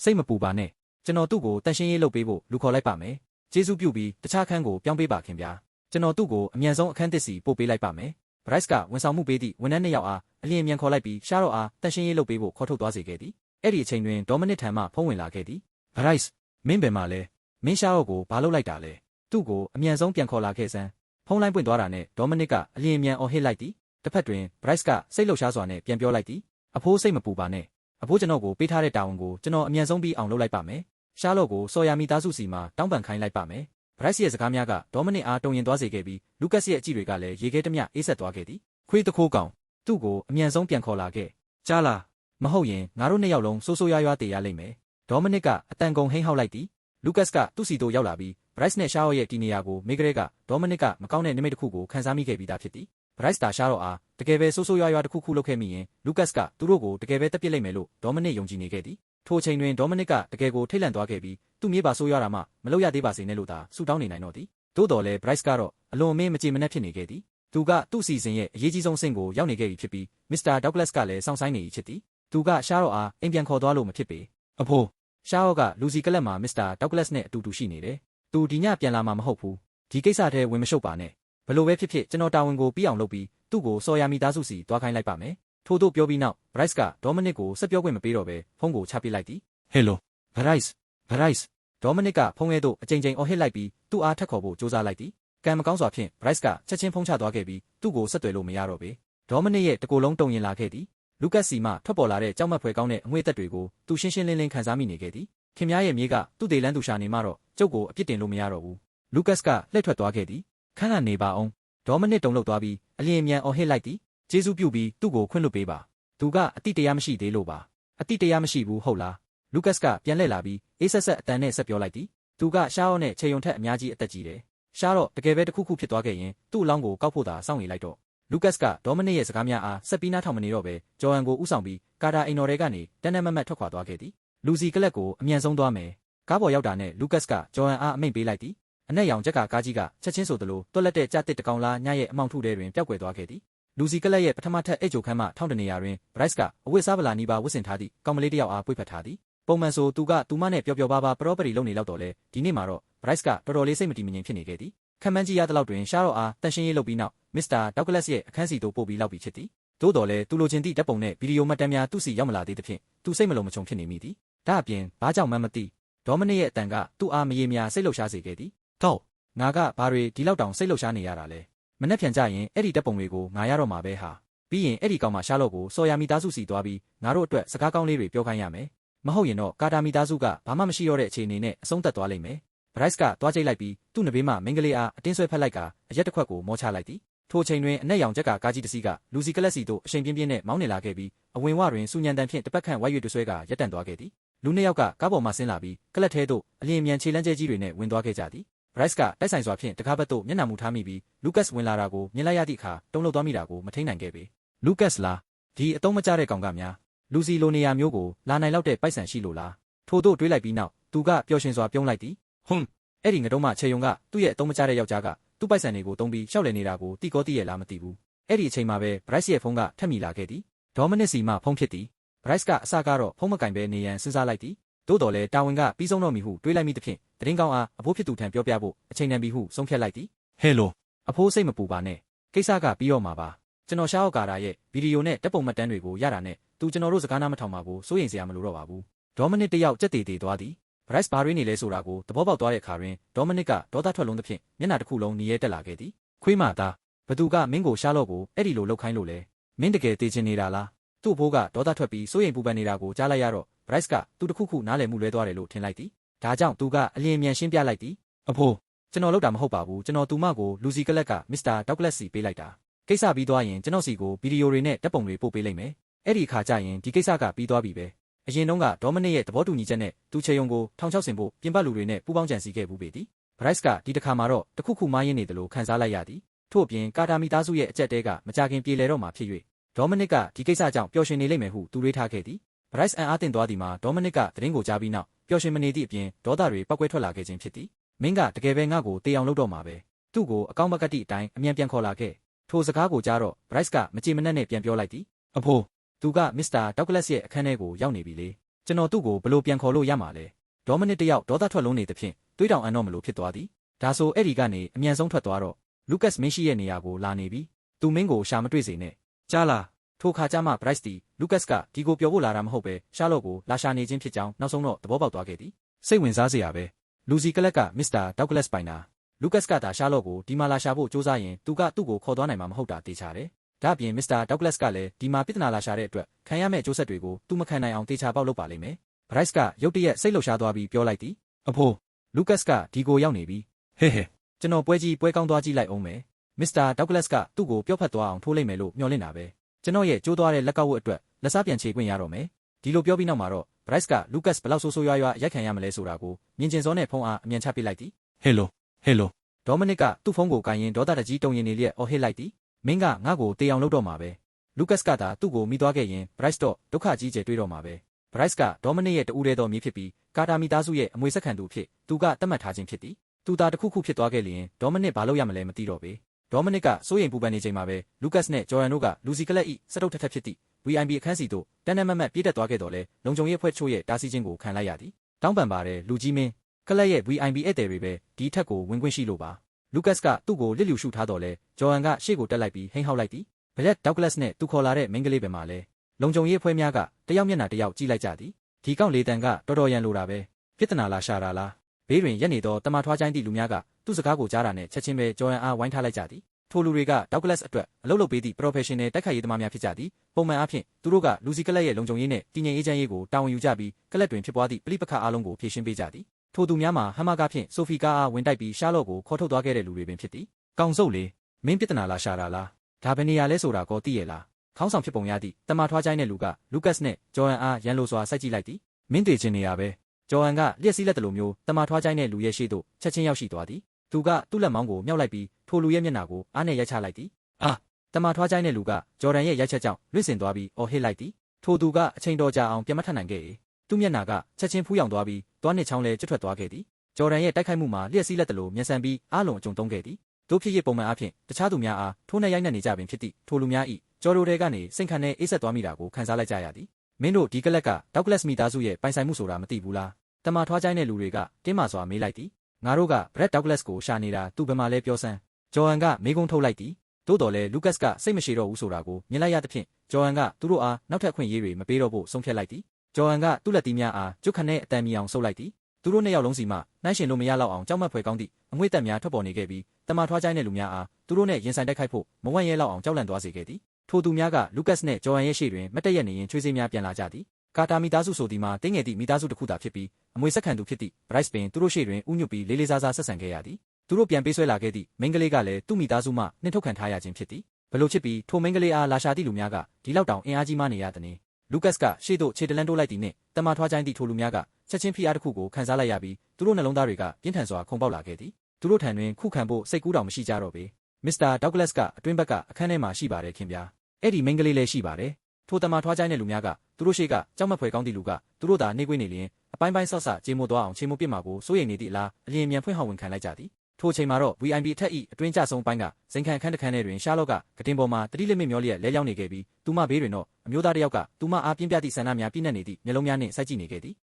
စတာဒေါက်ကလစ်စိတ်မပူပါနဲ့ကျွန်တော်သူ့ကိုတန်ရှင်းရေးလုပ်ပေးဖို့လူခေါ်လိုက်ပါမယ်ကျေးဇူးပြုပြီးတခြားခန်းကိုပြောင်းပေးပါခင်ဗျာကျွန်တော်သူ့ကိုအမြန်ဆုံးအခန်းသစ်စီပို့ပေးလိုက်ပါမယ်ဘရိုက်ကဝန်ဆောင်မှုပေးသည့်ဝန်ထမ်းနှစ်ယောက်အားအလျင်အမြန်ခေါ်လိုက်ပြီးရှားတော့အားတန်ရှင်းရေးလုပ်ပေးဖို့ခေါ်ထုတ်သွားစေခဲ့သည်အဲ့ဒီအချိန်တွင်ဒေါမနစ်ထံမှဖုန်းဝင်လာခဲ့သည်ဘရိုက်စ်မင်းဘယ်မှာလဲမင်းရှားတော့ကိုဘာလုပ်လိုက်တာလဲသူ့ကိုအမြန်ဆုံးပြန်ခေါ်လာခဲ့စမ်းဖုန်းလိုင်းပွင့်သွားတာနဲ့ဒေါမနစ်ကအလျင်အမြန်အော်ဟစ်လိုက်သည်တစ်ဖက်တွင်ဘရိုက်ကစိတ်လှုပ်ရှားစွာနဲ့ပြန်ပြောလိုက်သည်အဖိုးစိတ်မပူပါနဲ့ အဖိုးကျွန်တော်ကိုပေးထားတဲ့တာဝန်ကိုကျွန်တော်အမြန်ဆုံးပြီးအောင်လုပ်လိုက်ပါမယ်ရှားလော့ကိုစော်ယာမီသားစုစီမှာတောင်းပန်ခိုင်းလိုက်ပါမယ်ဘရိုက်ရဲ့စကားများကဒေါမနစ်အားတုံရင်သွားစေခဲ့ပြီးလူကတ်ရဲ့အကြည့်တွေကလည်းရေခဲတမျှအေးဆက်သွားခဲ့သည်ခွေးတခိုးကောင်သူ့ကိုအမြန်ဆုံးပြန်ခေါ်လာခဲ့ကြားလားမဟုတ်ရင်ငါတို့နှစ်ယောက်လုံးစိုးစိုးရွားရွားတည်ရလိမ့်မယ်ဒေါမနစ်ကအတန်ကုန်ဟိန်းဟောက်လိုက်သည်လူကတ်ကသူ့စီတို့ရောက်လာပြီးဘရိုက်နဲ့ရှားရဲ့တီနေယာကိုမိဂရဲကဒေါမနစ်ကမကောင်းတဲ့နိမိတ်တစ်ခုကိုခန်းစားမိခဲ့ပြီးသားဖြစ်သည် ဘရိုက်တာရှားတော့အားတကယ်ပဲဆိုးဆိုးရွားရွားတစ်ခုခုလုပ်ခဲ့မိရင်လူကတ်ကသူတို့ကိုတကယ်ပဲတက်ပစ်လိုက်မယ်လို့ဒေါမနစ်ယုံကြည်နေခဲ့သည်ထိုချိန်တွင်ဒေါမနစ်ကတကယ်ကိုထိတ်လန့်သွားခဲ့ပြီးသူ့မြေပါဆိုးရွားတာမှမလုပ်ရသေးပါစေနဲ့လို့သာဆူတောင်းနေနိုင်တော့သည်သို့တော်လည်းဘရိုက်ကတော့အလွန်အမင်းမကြေမနက်ဖြစ်နေခဲ့သည်သူကသူ့စီစဉ်ရဲ့အရေးကြီးဆုံးဆင့်ကိုရောက်နေခဲ့ပြီဖြစ်ပြီးမစ္စတာဒေါက်ကလစ်ကလည်းစောင့်ဆိုင်းနေ၏ဖြစ်သည်သူကရှားတော့အားအိမ်ပြန်ခေါ်သွားလို့မဖြစ်ပေအဖိုးရှားတော့ကလူစီကလပ်မှာမစ္စတာဒေါက်ကလစ်နဲ့အတူတူရှိနေတယ်သူဒီညပြန်လာမှာမဟုတ်ဘူးဒီကိစ္စထဲဝင်မရှုပ်ပါနဲ့ ဘလို့ပဲဖြစ်ဖြစ်ကျွန်တော်တာဝန်ကိုပြီးအောင်လုပ်ပြီးသူ့ကိုစော်ရမီသားစုစီတွားခိုင်းလိုက်ပါမယ်ထို့သို့ပြောပြီးနောက်ဘရိုက်ကဒေါမနစ်ကိုဆက်ပြောခွင့်မပေးတော့ဘဲဖုန်းကိုချပစ်လိုက်သည်ဟယ်လိုဘရိုက်စ်ဘရိုက်စ်ဒေါမနစ်ကဖုန်းထဲသို့အကြိမ်ကြိမ်အော်ဟစ်လိုက်ပြီးသူ့အားထက်ခေါ်ဖို့ကြိုးစားလိုက်သည်ကံမကောင်းစွာဖြင့်ဘရိုက်ကချက်ချင်းဖုန်းချသွားခဲ့ပြီးသူ့ကိုဆက်သွယ်လို့မရတော့ပေဒေါမနစ်ရဲ့တကိုယ်လုံးတုံရင်လာခဲ့သည်လူကတ်စီမှထွက်ပေါ်လာတဲ့ကြောက်မက်ဖွယ်ကောင်းတဲ့အငွေ့သက်တွေကိုသူရှင်းရှင်းလင်းလင်းခံစားမိနေခဲ့သည်ခင်များရဲ့မြေးကသူ့ဒေလန်းသူရှာနေမှတော့ကျုပ်ကိုအပြစ်တင်လို့မရတော့ဘူးလူကတ်ကလှည့်ထွက်သွားခဲ့သည် ခန့်ကနေပါအောင်ဒေါမနစ်တုံလောက်သွားပြီးအလျင်မြန်အော်ဟစ်လိုက်သည်ကျေးဇူးပြုပြီးသူ့ကိုခွင့်လွှတ်ပေးပါသူကအတိတရားမရှိသေးလို့ပါအတိတရားမရှိဘူးဟုတ်လားလူကတ်ကပြန်လှည့်လာပြီးအေးဆက်ဆက်အတန်နဲ့ဆက်ပြောလိုက်သည်သူကရှားရောနဲ့ခြေယုံထက်အများကြီးအသက်ကြီးတယ်ရှားတော့တကယ်ပဲတစ်ခုခုဖြစ်သွားခဲ့ရင်သူ့အလောင်းကိုကောက်ဖို့သာစောင့်နေလိုက်တော့လူကတ်ကဒေါမနစ်ရဲ့စကားများအားဆက်ပြီးနားထောင်မနေတော့ပဲဂျော်ဟန်ကိုဥဆောင်ပြီးကာတာအိမ်တော်ထဲကနေတန်းတန်းမတ်မတ်ထွက်ခွာသွားခဲ့သည်လူစီကလက်ကိုအမြန်ဆုံးသွားမယ်ကားပေါ်ရောက်တာနဲ့လူကတ်ကဂျော်ဟန်အားအမိန့်ပေးလိုက်သည် အနက်ရောင်ချက်ကကားကြီးကချက်ချင်းဆိုသလိုတွက်လက်တဲ့ကြတစ်တကောင်လားညရဲ့အမောင်ထုထဲတွင်ပျောက်ကွယ်သွားခဲ့သည်လူစီကလက်ရဲ့ပထမထက်အိတ်ဂျိုခန်းမှထောင်းတနေရာတွင်ဘရိုက်ကအဝတ်စားပလာနီးပါဝတ်ဆင်ထားသည့်ကောင်မလေးတစ်ယောက်အားပွေ့ဖက်ထားသည်ပုံမှန်ဆိုသူကသူမနဲ့ပျော်ပျော်ပါးပါးပရောပတီလုပ်နေလောက်တော့လေဒီနေ့မှာတော့ဘရိုက်ကတော်တော်လေးစိတ်မတည်မငြိမ်ဖြစ်နေခဲ့သည်ခံမှန်းကြည့်ရတဲ့လောက်တွင်ရှားတော့အားတန်ရှင်းရေးလုပ်ပြီးနောက်မစ္စတာဒေါက်ကလတ်ရဲ့အခန်းစီသို့ပို့ပြီးလောက်ပြီးဖြစ်သည်သို့တော်လည်းသူလိုချင်သည့်ဓာတ်ပုံနဲ့ဗီဒီယိုမှတ်တမ်းများသူ့စီရောက်မလာသေးသဖြင့်သူစိတ်မလုံးမချုံဖြစ်နေမိသည်ဒါအပြင်ဘာကြောင့်မှမသိဒေါမနစ်ရဲ့အတန်ကသူ့အားမရေမရာစိတ်လှုပ်ရှားစေခဲ့သည် တော့ငါကဘာတွေဒီလောက်တောင်စိတ်လှုပ်ရှားနေရတာလဲမနှက်ဖြန်ကြရင်အဲ့ဒီဓာတ်ပုံတွေကိုငါရတော့မှာပဲဟာပြီးရင်အဲ့ဒီကောင်မရှားလို့ကိုစော်ရမီသားစုစီသွားပြီးငါတို့အတွက်စကားကောင်းလေးတွေပြောခိုင်းရမယ်မဟုတ်ရင်တော့ကာတာမီသားစုကဘာမှမရှိတော့တဲ့အခြေအနေနဲ့အဆုံးသတ်သွားလိမ့်မယ်ဘရိုက်ကသွားကြိတ်လိုက်ပြီးသူ့နဘေးမှမိန်းကလေးအားအတင်းဆွဲဖက်လိုက်ကာအရက်တစ်ခွက်ကိုမောချလိုက်သည်ထိုအချိန်တွင်အနက်ရောင်ချက်ကကားကြီးတစ်စီးကလူစီကလက်စီတို့အရှိန်ပြင်းပြင်းနဲ့မောင်းနေလာခဲ့ပြီးအဝင်ဝတွင်စူညံတန်ဖြင့်တစ်ပတ်ခန့်ဝိုက်ရွတွဆွဲကရက်တန့်သွားခဲ့သည်လူနှစ်ယောက်ကကားပေါ်မှဆင်းလာပြီးကလတ်ထဲသို့အလျင်မြန်ခြေလမ်းကျဲကြီးတွေနဲ့ဝင်သွားခဲ့ကြသည် ဘရိုက်ကတိုက်ဆိုင်စွာဖြင့်တကားဘက်သို့မျက်နှာမူထားမိပြီးလူကတ်ဝင်လာတာကိုမြင်လိုက်ရသည့်အခါတုံ့လောက်သွားမိတာကိုမထိန်နိုင်ခဲ့ပေလူကတ်လားဒီအတုံးမကျတဲ့ကောင်ကများလူစီလိုနေရာမျိုးကိုလာနိုင်လောက်တဲ့ပိုက်ဆံရှိလို့လားထို့သို့တွေးလိုက်ပြီးနောက်သူကပျော်ရွှင်စွာပြုံးလိုက်သည်ဟွန်းအဲ့ဒီငတုံးမခြေယုံကသူ့ရဲ့အတုံးမကျတဲ့ယောက်ျားကသူ့ပိုက်ဆံတွေကိုတုံးပြီးရှောက်လည်နေတာကိုတိကောတိရဲ့လားမသိဘူးအဲ့ဒီအချိန်မှာပဲဘရိုက်ရဲ့ဖုန်းကထက်မိလာခဲ့သည်ဒေါမနစ်စီမှဖုန်းဖြစ်သည်ဘရိုက်ကအစကတော့ဖုန်းမကင်ပဲနေရန်စဉ်းစားလိုက်သည်သို့တော်လဲတာဝန်ကပြီးဆုံးတော့မီဟုတွေးလိုက်မိသဖြင့် တရင်ကောင်းအားအဖိုးဖြစ်သူထံပြောပြဖို့အချိန်တန်ပြီဟုဆုံးဖြတ်လိုက်သည်ဟဲလိုအဖိုးစိတ်မပူပါနဲ့ကိစ္စကပြီးတော့မှာပါကျွန်တော်ရှားအောက်ကာရာရဲ့ဗီဒီယိုနဲ့တပ်ပုံမှတ်တမ်းတွေကိုရတာနဲ့သူကျွန်တော်တို့စကားနားမထောင်ပါဘူးစိုးရိမ်စရာမလိုတော့ပါဘူးဒေါမနစ်တယောက်ကြက်တေတေသွားသည်ဘရိုက်ဘာရင်းနေလဲဆိုတာကိုသဘောပေါက်သွားတဲ့အခါတွင်ဒေါမနစ်ကဒေါသထွက်လုံးသဖြင့်မျက်နှာတစ်ခုလုံးနီးရဲတက်လာခဲ့သည်ခွေးမသားဘသူကမင်းကိုရှားလို့ကိုအဲ့ဒီလိုလောက်ခိုင်းလို့လဲမင်းတကယ်တေချင်နေတာလားသူ့အဖိုးကဒေါသထွက်ပြီးစိုးရိမ်ပူပန်နေတာကိုကြားလိုက်ရတော့ဘရိုက်ကသူတစ်ခုခုနားလည်မှုလွဲသွားတယ်လို့ထင်လိုက်သည် ဒါကြောင့်သူကအလျင်မြန်ရှင်းပြလိုက်သည်အဖိုးကျွန်တော်လောက်တာမဟုတ်ပါဘူးကျွန်တော်သူမကိုလူစီကလက်ကမစ္စတာဒေါက်ကလက်စီပေးလိုက်တာကိစ္စပြီးသွားရင်ကျွန်တော်စီကိုဗီဒီယိုတွေနဲ့ဓာတ်ပုံတွေပို့ပေးလိုက်မယ်အဲ့ဒီအခါကျရင်ဒီကိစ္စကပြီးသွားပြီပဲအရင်တုန်းကဒေါမနစ်ရဲ့သဘောတူညီချက်နဲ့သူချေယုံကိုထောင်ချောက်ဆင်ဖို့ပြင်ပလူတွေနဲ့ပူးပေါင်းကြံစည်ခဲ့ဘူးပေသည်ဘရိုက်ကဒီတစ်ခါမှာတော့တခုခုမားရင်းနေတယ်လို့ခန်းစားလိုက်ရသည်ထို့အပြင်ကာတာမီသားစုရဲ့အကြက်တဲကမကြခင်ပြေလည်တော့မှဖြစ်၍ဒေါမနစ်ကဒီကိစ္စကြောင့်ပျော်ရွှင်နေလိမ့်မယ်ဟုသူတွေးထားခဲ့သည်ဘရိုက်အန်အားတင်သွားသည်မှာဒေါမနစ်ကသတင်းကိုကြားပြီးနောက် ပျော်ရွှင်မနေသည့်အပြင်ဒေါသတွေပောက်ကွဲထွက်လာခဲ့ခြင်းဖြစ်သည်မင်းကတကယ်ပဲငါ့ကိုတေးအောင်လုပ်တော့မှာပဲသူ့ကိုအကောင့်မကတိအတိုင်းအမြန်ပြန်ခေါ်လာခဲ့ထိုစကားကိုကြားတော့ဘရိုက်ကမကြည်မနှက်နဲ့ပြန်ပြောလိုက်သည်အဖိုးသူကမစ္စတာဒေါက်ကလတ်ရဲ့အခန်းထဲကိုရောက်နေပြီလေကျွန်တော်သူ့ကိုဘယ်လိုပြန်ခေါ်လို့ရမှာလဲဒေါမနစ်တယောက်ဒေါသထွက်လုံးနေသဖြင့်တွေးတောင်အံ့တော့မလို့ဖြစ်သွားသည်ဒါဆိုအဲ့ဒီကနေအမြန်ဆုံးထွက်သွားတော့လူကတ်မင်းရှိရဲ့နေရာကိုလာနေပြီသူမင်းကိုရှာမတွေ့စေနဲ့ကြားလား ထိုခါကျမှဘရိုက်စ်တီလူကတ်ကဒီကိုပြောဖို့လာတာမဟုတ်ပဲရှာလော့ကိုလာရှာနေခြင်းဖြစ်ကြောင်းနောက်ဆုံးတော့သဘောပေါက်သွားခဲ့သည်စိတ်ဝင်စားစရာပဲလူစီကလက်ကမစ္စတာဒေါက်ကလတ်ပိုင်နာလူကတ်ကသာရှာလော့ကိုဒီမှာလာရှာဖို့စူးစမ်းရင်သူကသူ့ကိုခေါ်သွားနိုင်မှာမဟုတ်တာသိချတယ်ဒါ့အပြင်မစ္စတာဒေါက်ကလတ်ကလည်းဒီမှာပြဿနာလာရှာတဲ့အတွက်ခံရမယ့်အကျိုးဆက်တွေကိုသူမခံနိုင်အောင်တေချာပေါက်လုပ်ပါလိမ့်မယ်ဘရိုက်ကရုတ်တရက်စိတ်လှုပ်ရှားသွားပြီးပြောလိုက်သည်အဖိုးလူကတ်ကဒီကိုရောက်နေပြီဟဲဟဲကျွန်တော်ပွဲကြီးပွဲကောင်းသွားကြည့်လိုက်အောင်မယ်မစ္စတာဒေါက်ကလတ်ကသူ့ကိုပြောဖတ်သွားအောင်ထိုးလိုက်မယ်လို့မျှော်လင့်တာပဲ ကျွန်တော်ရဲ့ကြိုးသွားတဲ့လက်ကောက်ဝတ်အတွက်လက်စားပြန်ချေခွင့်ရတော့မယ်ဒီလိုပြောပြီးနောက်မှာတော့ဘရိုက်ကလူကတ်ဘယ်လောက်ဆိုးဆိုးရွားရွားရိုက်ခံရမလဲဆိုတာကိုမြင်ကျင်စောနဲ့ဖုန်းအားအမြန်ချပစ်လိုက်သည်ဟဲလိုဟဲလိုဒေါမနစ်ကသူ့ဖုန်းကိုကိုင်ရင်ဒေါသတကြီးတုံရင်နေလျက်အော်ဟစ်လိုက်သည်မင်းကငါ့ကိုတေအောင်လုပ်တော့မှာပဲလူကတ်ကသာသူ့ကိုမိသွားခဲ့ရင်ဘရိုက်တော့ဒုက္ခကြီးကျယ်တွေးတော့မှာပဲဘရိုက်ကဒေါမနစ်ရဲ့တူးရဲတော်မြေးဖြစ်ပြီးကာတာမီသားစုရဲ့အမွေဆက်ခံသူဖြစ်သူကတတ်မှတ်ထားခြင်းဖြစ်သည်သူသာတစ်ခုခုဖြစ်သွားခဲ့လျင်ဒေါမနစ်ဘာလုပ်ရမလဲမသိတော့ပေ ဒေါမနစ်ကစိုးရိမ်ပူပန်နေချိန်မှာပဲလူကတ်နဲ့ဂျော်ရန်တို့ကလူစီကလက်ဤစတုတ်ထက်ထက်ဖြစ်သည့် VIP အခန်းစီသို့တန်းတန်းမတ်မတ်ပြေးတက်သွားခဲ့တော်လဲလုံခြုံရေးအဖွဲ့ချို့ရဲ့တားဆီးခြင်းကိုခံလိုက်ရသည်တောင်းပန်ပါတယ်လူကြီးမင်းကလပ်ရဲ့ VIP ဧည့်သည်တွေပဲဒီထက်ကိုဝင်ခွင့်ရှိလို့ပါလူကတ်ကသူ့ကိုလစ်လျူရှုထားတော်လဲဂျော်ဟန်ကရှေ့ကိုတက်လိုက်ပြီးဟိန်းဟောက်လိုက်သည်ဘလက်ဒေါက်ကလတ်နဲ့သူခေါ်လာတဲ့မိန်းကလေးပဲမှာလဲလုံခြုံရေးအဖွဲ့များကတယောက်မျက်နှာတယောက်ကြည့်လိုက်ကြသည်ဒီကောက်လေတန်ကတော်တော်ရန်လိုတာပဲပြစ်တနာလားရှာတာလားဘေးတွင်ရက်နေသောတမထွားချိုင်းသည့်လူများက သူ့စကားကိုကြားတာနဲ့ချက်ချင်းပဲဂျော်ဟန်အားဝိုင်းထားလိုက်ကြသည်ထိုလူတွေကဒေါက်ကလတ်အတွက်အလုပ်လုပ်ပေးသည့် professional တိုက်ခိုက်ရေးသမားများဖြစ်ကြသည်ပုံမှန်အားဖြင့်သူတို့ကလူစီကလတ်ရဲ့လုံခြုံရေးနဲ့တည်ငြိမ်အေးချမ်းရေးကိုတာဝန်ယူကြပြီးကလတ်တွင်ဖြစ်ပွားသည့်ပဋိပက္ခအလုံးကိုဖြေရှင်းပေးကြသည်ထိုသူများမှာဟမ်မာကာဖြင့်ဆိုဖီကာအားဝင်တိုက်ပြီးရှားလော့ကိုခေါ်ထုတ်သွားခဲ့တဲ့လူတွေပင်ဖြစ်သည်ကောင်စုပ်လေမင်းပြဿနာလားရှာတာလားဒါဘယ်နေရာလဲဆိုတာကောသိရဲ့လားခေါင်းဆောင်ဖြစ်ပုံရသည့်တမထွားချိုင်းတဲ့လူကလူကတ်နဲ့ဂျော်ဟန်အားရန်လိုစွာစိုက်ကြည့်လိုက်သည်မင်းတွေ့ချင်နေရပဲဂျော်ဟန်ကလျက်စီးလက်တလိုမျိုးတမထွားချိုင်းတဲ့လူရဲ့ရှေ့သို့ချက်ချင်းရောက်ရှိသွားသည် သူကသူ့လက်မောင်းကိုမြှောက်လိုက်ပြီးထိုလူရဲ့မျက်နှာကိုအားနဲ့ရိုက်ချလိုက်သည်အာတမထွားချိုင်းတဲ့လူကဂျော်ဒန်ရဲ့ရိုက်ချက်ကြောင့်လွင့်စင်သွားပြီးအော်ဟစ်လိုက်သည်ထိုသူကအချိန်တော်ကြာအောင်ပြန်မထနိုင်ခဲ့၏သူ့မျက်နှာကချက်ချင်းဖူးယောင်သွားပြီးသွားနှစ်ချောင်းလဲကျွတ်ထွက်သွားခဲ့သည်ဂျော်ဒန်ရဲ့တိုက်ခိုက်မှုမှာလျက်စီးလက်တလိုမြန်ဆန်ပြီးအားလုံးအကြုံသုံးခဲ့သည်တို့ဖြစ်ရပုံမှန်အားဖြင့်တခြားသူများအားထိုးနှက်ရိုက်နှက်နေကြပင်ဖြစ်သည့်ထိုလူများ၏ကျော်ရိုတွေကနေစိတ်ခံနဲ့အေးဆက်သွားမိတာကိုခံစားလိုက်ကြရသည်မင်းတို့ဒီကလက်ကဒေါက်ကလတ်မီသားစုရဲ့ပိုင်ဆိုင်မှုဆိုတာမသိဘူးလားတမထွားချိုင်းတဲ့လူတွေကတင်းမာစွာမေးလိုက်သည် ငါတို့ကဘရက်ဒေါက်ကလတ်ကိုရှာနေတာသူဘယ်မှာလဲပြောစမ်းဂျော်ဟန်ကမေးခွန်းထုတ်လိုက်သည်သို့တော်လဲလူကတ်ကစိတ်မရှိတော့ဘူးဆိုတာကိုမြင်လိုက်ရသဖြင့်ဂျော်ဟန်ကသူတို့အားနောက်ထပ်ခွင့်ရေးတွေမပေးတော့ဖို့ဆုံးဖြတ်လိုက်သည်ဂျော်ဟန်ကသူ့လက်သီးများအားကျွတ်ခနဲ့အတန်မီအောင်ဆုပ်လိုက်သည်သူတို့နှစ်ယောက်လုံးစီမှနှိုင်းရှင်လို့မရတော့အောင်ကြောက်မက်ဖွယ်ကောင်းသည့်အငွေ့တက်များထွက်ပေါ်နေခဲ့ပြီးတမထွားချိုင်းတဲ့လူများအားသူတို့နဲ့ရင်ဆိုင်တိုက်ခိုက်ဖို့မဝန့်ရဲလောက်အောင်ကြောက်လန့်သွားစေခဲ့သည်ထိုသူများကလူကတ်နဲ့ဂျော်ဟန်ရဲ့ရှေ့တွင်မတ်တက်ရက်နေရင်ချွေးစေးများပြန်လာကြသည်ကာတာမီသားစုဆိုဒီမှာတင်းငယ်သည့်မီသားစုတစ်ခုသာဖြစ်ပြီး အမွေဆက်ခံသူဖြစ်သည့် Bryce ပင်သူတို့ရှေ့တွင်ဥညွတ်ပြီးလေးလေးစားစားဆက်ဆံခဲ့ရသည်သူတို့ပြန်ပေးဆွဲလာခဲ့သည့်မိန်းကလေးကလည်းသူ့မိသားစုမှနှင်ထုတ်ခံထားရခြင်းဖြစ်သည်ဘလို့ချစ်ပြီးထိုမိန်းကလေးအားလာရှာသည့်လူများကဒီလောက်တောင်အင်အားကြီးမှနေရသည်။လူကတ်ကရှေ့သို့ခြေတလန်းတိုးလိုက်သည်နှင့်တမထွားချိုင်းသည့်ထိုလူများကချက်ချင်းဖိအားတစ်ခုကိုခံစားလိုက်ရပြီးသူတို့နှလုံးသားတွေကပြင်းထန်စွာခုန်ပေါက်လာခဲ့သည်သူတို့ထံတွင်ခုခံဖို့စိတ်ကူးတောင်မရှိကြတော့ပေမစ္စတာဒေါက်ကလတ်ကအတွင်းဘက်ကအခန်းထဲမှာရှိပါတယ်ခင်ဗျာအဲ့ဒီမိန်းကလေးလည်းရှိပါတယ်ထိုတမထွားချိုင်းတဲ့လူများက သူတို့ရှိကကြောက်မက်ဖွယ်ကောင်းသည့်လူကသူတို့သာနေခွေးနေလျင်အပိုင်းပိုင်းဆော့ဆကြေမို့သွားအောင်ချိန်မို့ပြစ်မှာကိုစိုးရိမ်နေသည့်အလားအလျင်မြန်ဖွင့်ဟောင်းဝင်ခံလိုက်ကြသည်ထိုအချိန်မှာတော့ VIP အထက်ဤအတွင်းကျဆုံးပိုင်းကဇင်ခံခန်းတစ်ခန်းထဲတွင်ရှားလော့ကကတင်ပေါ်မှာတတိလက်မမျောလျက်လဲလျောင်းနေခဲ့ပြီးသူမဘေးတွင်တော့အမျိုးသားတစ်ယောက်ကသူမအားပြင်းပြသည့်ဆန္ဒများပြည့်နှက်နေသည့်မျက်လုံးများနှင့်စိုက်ကြည့်နေခဲ့သည်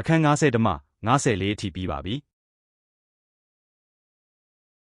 အခန်း90ဓမ္မ94အထိပြီးပါပြီ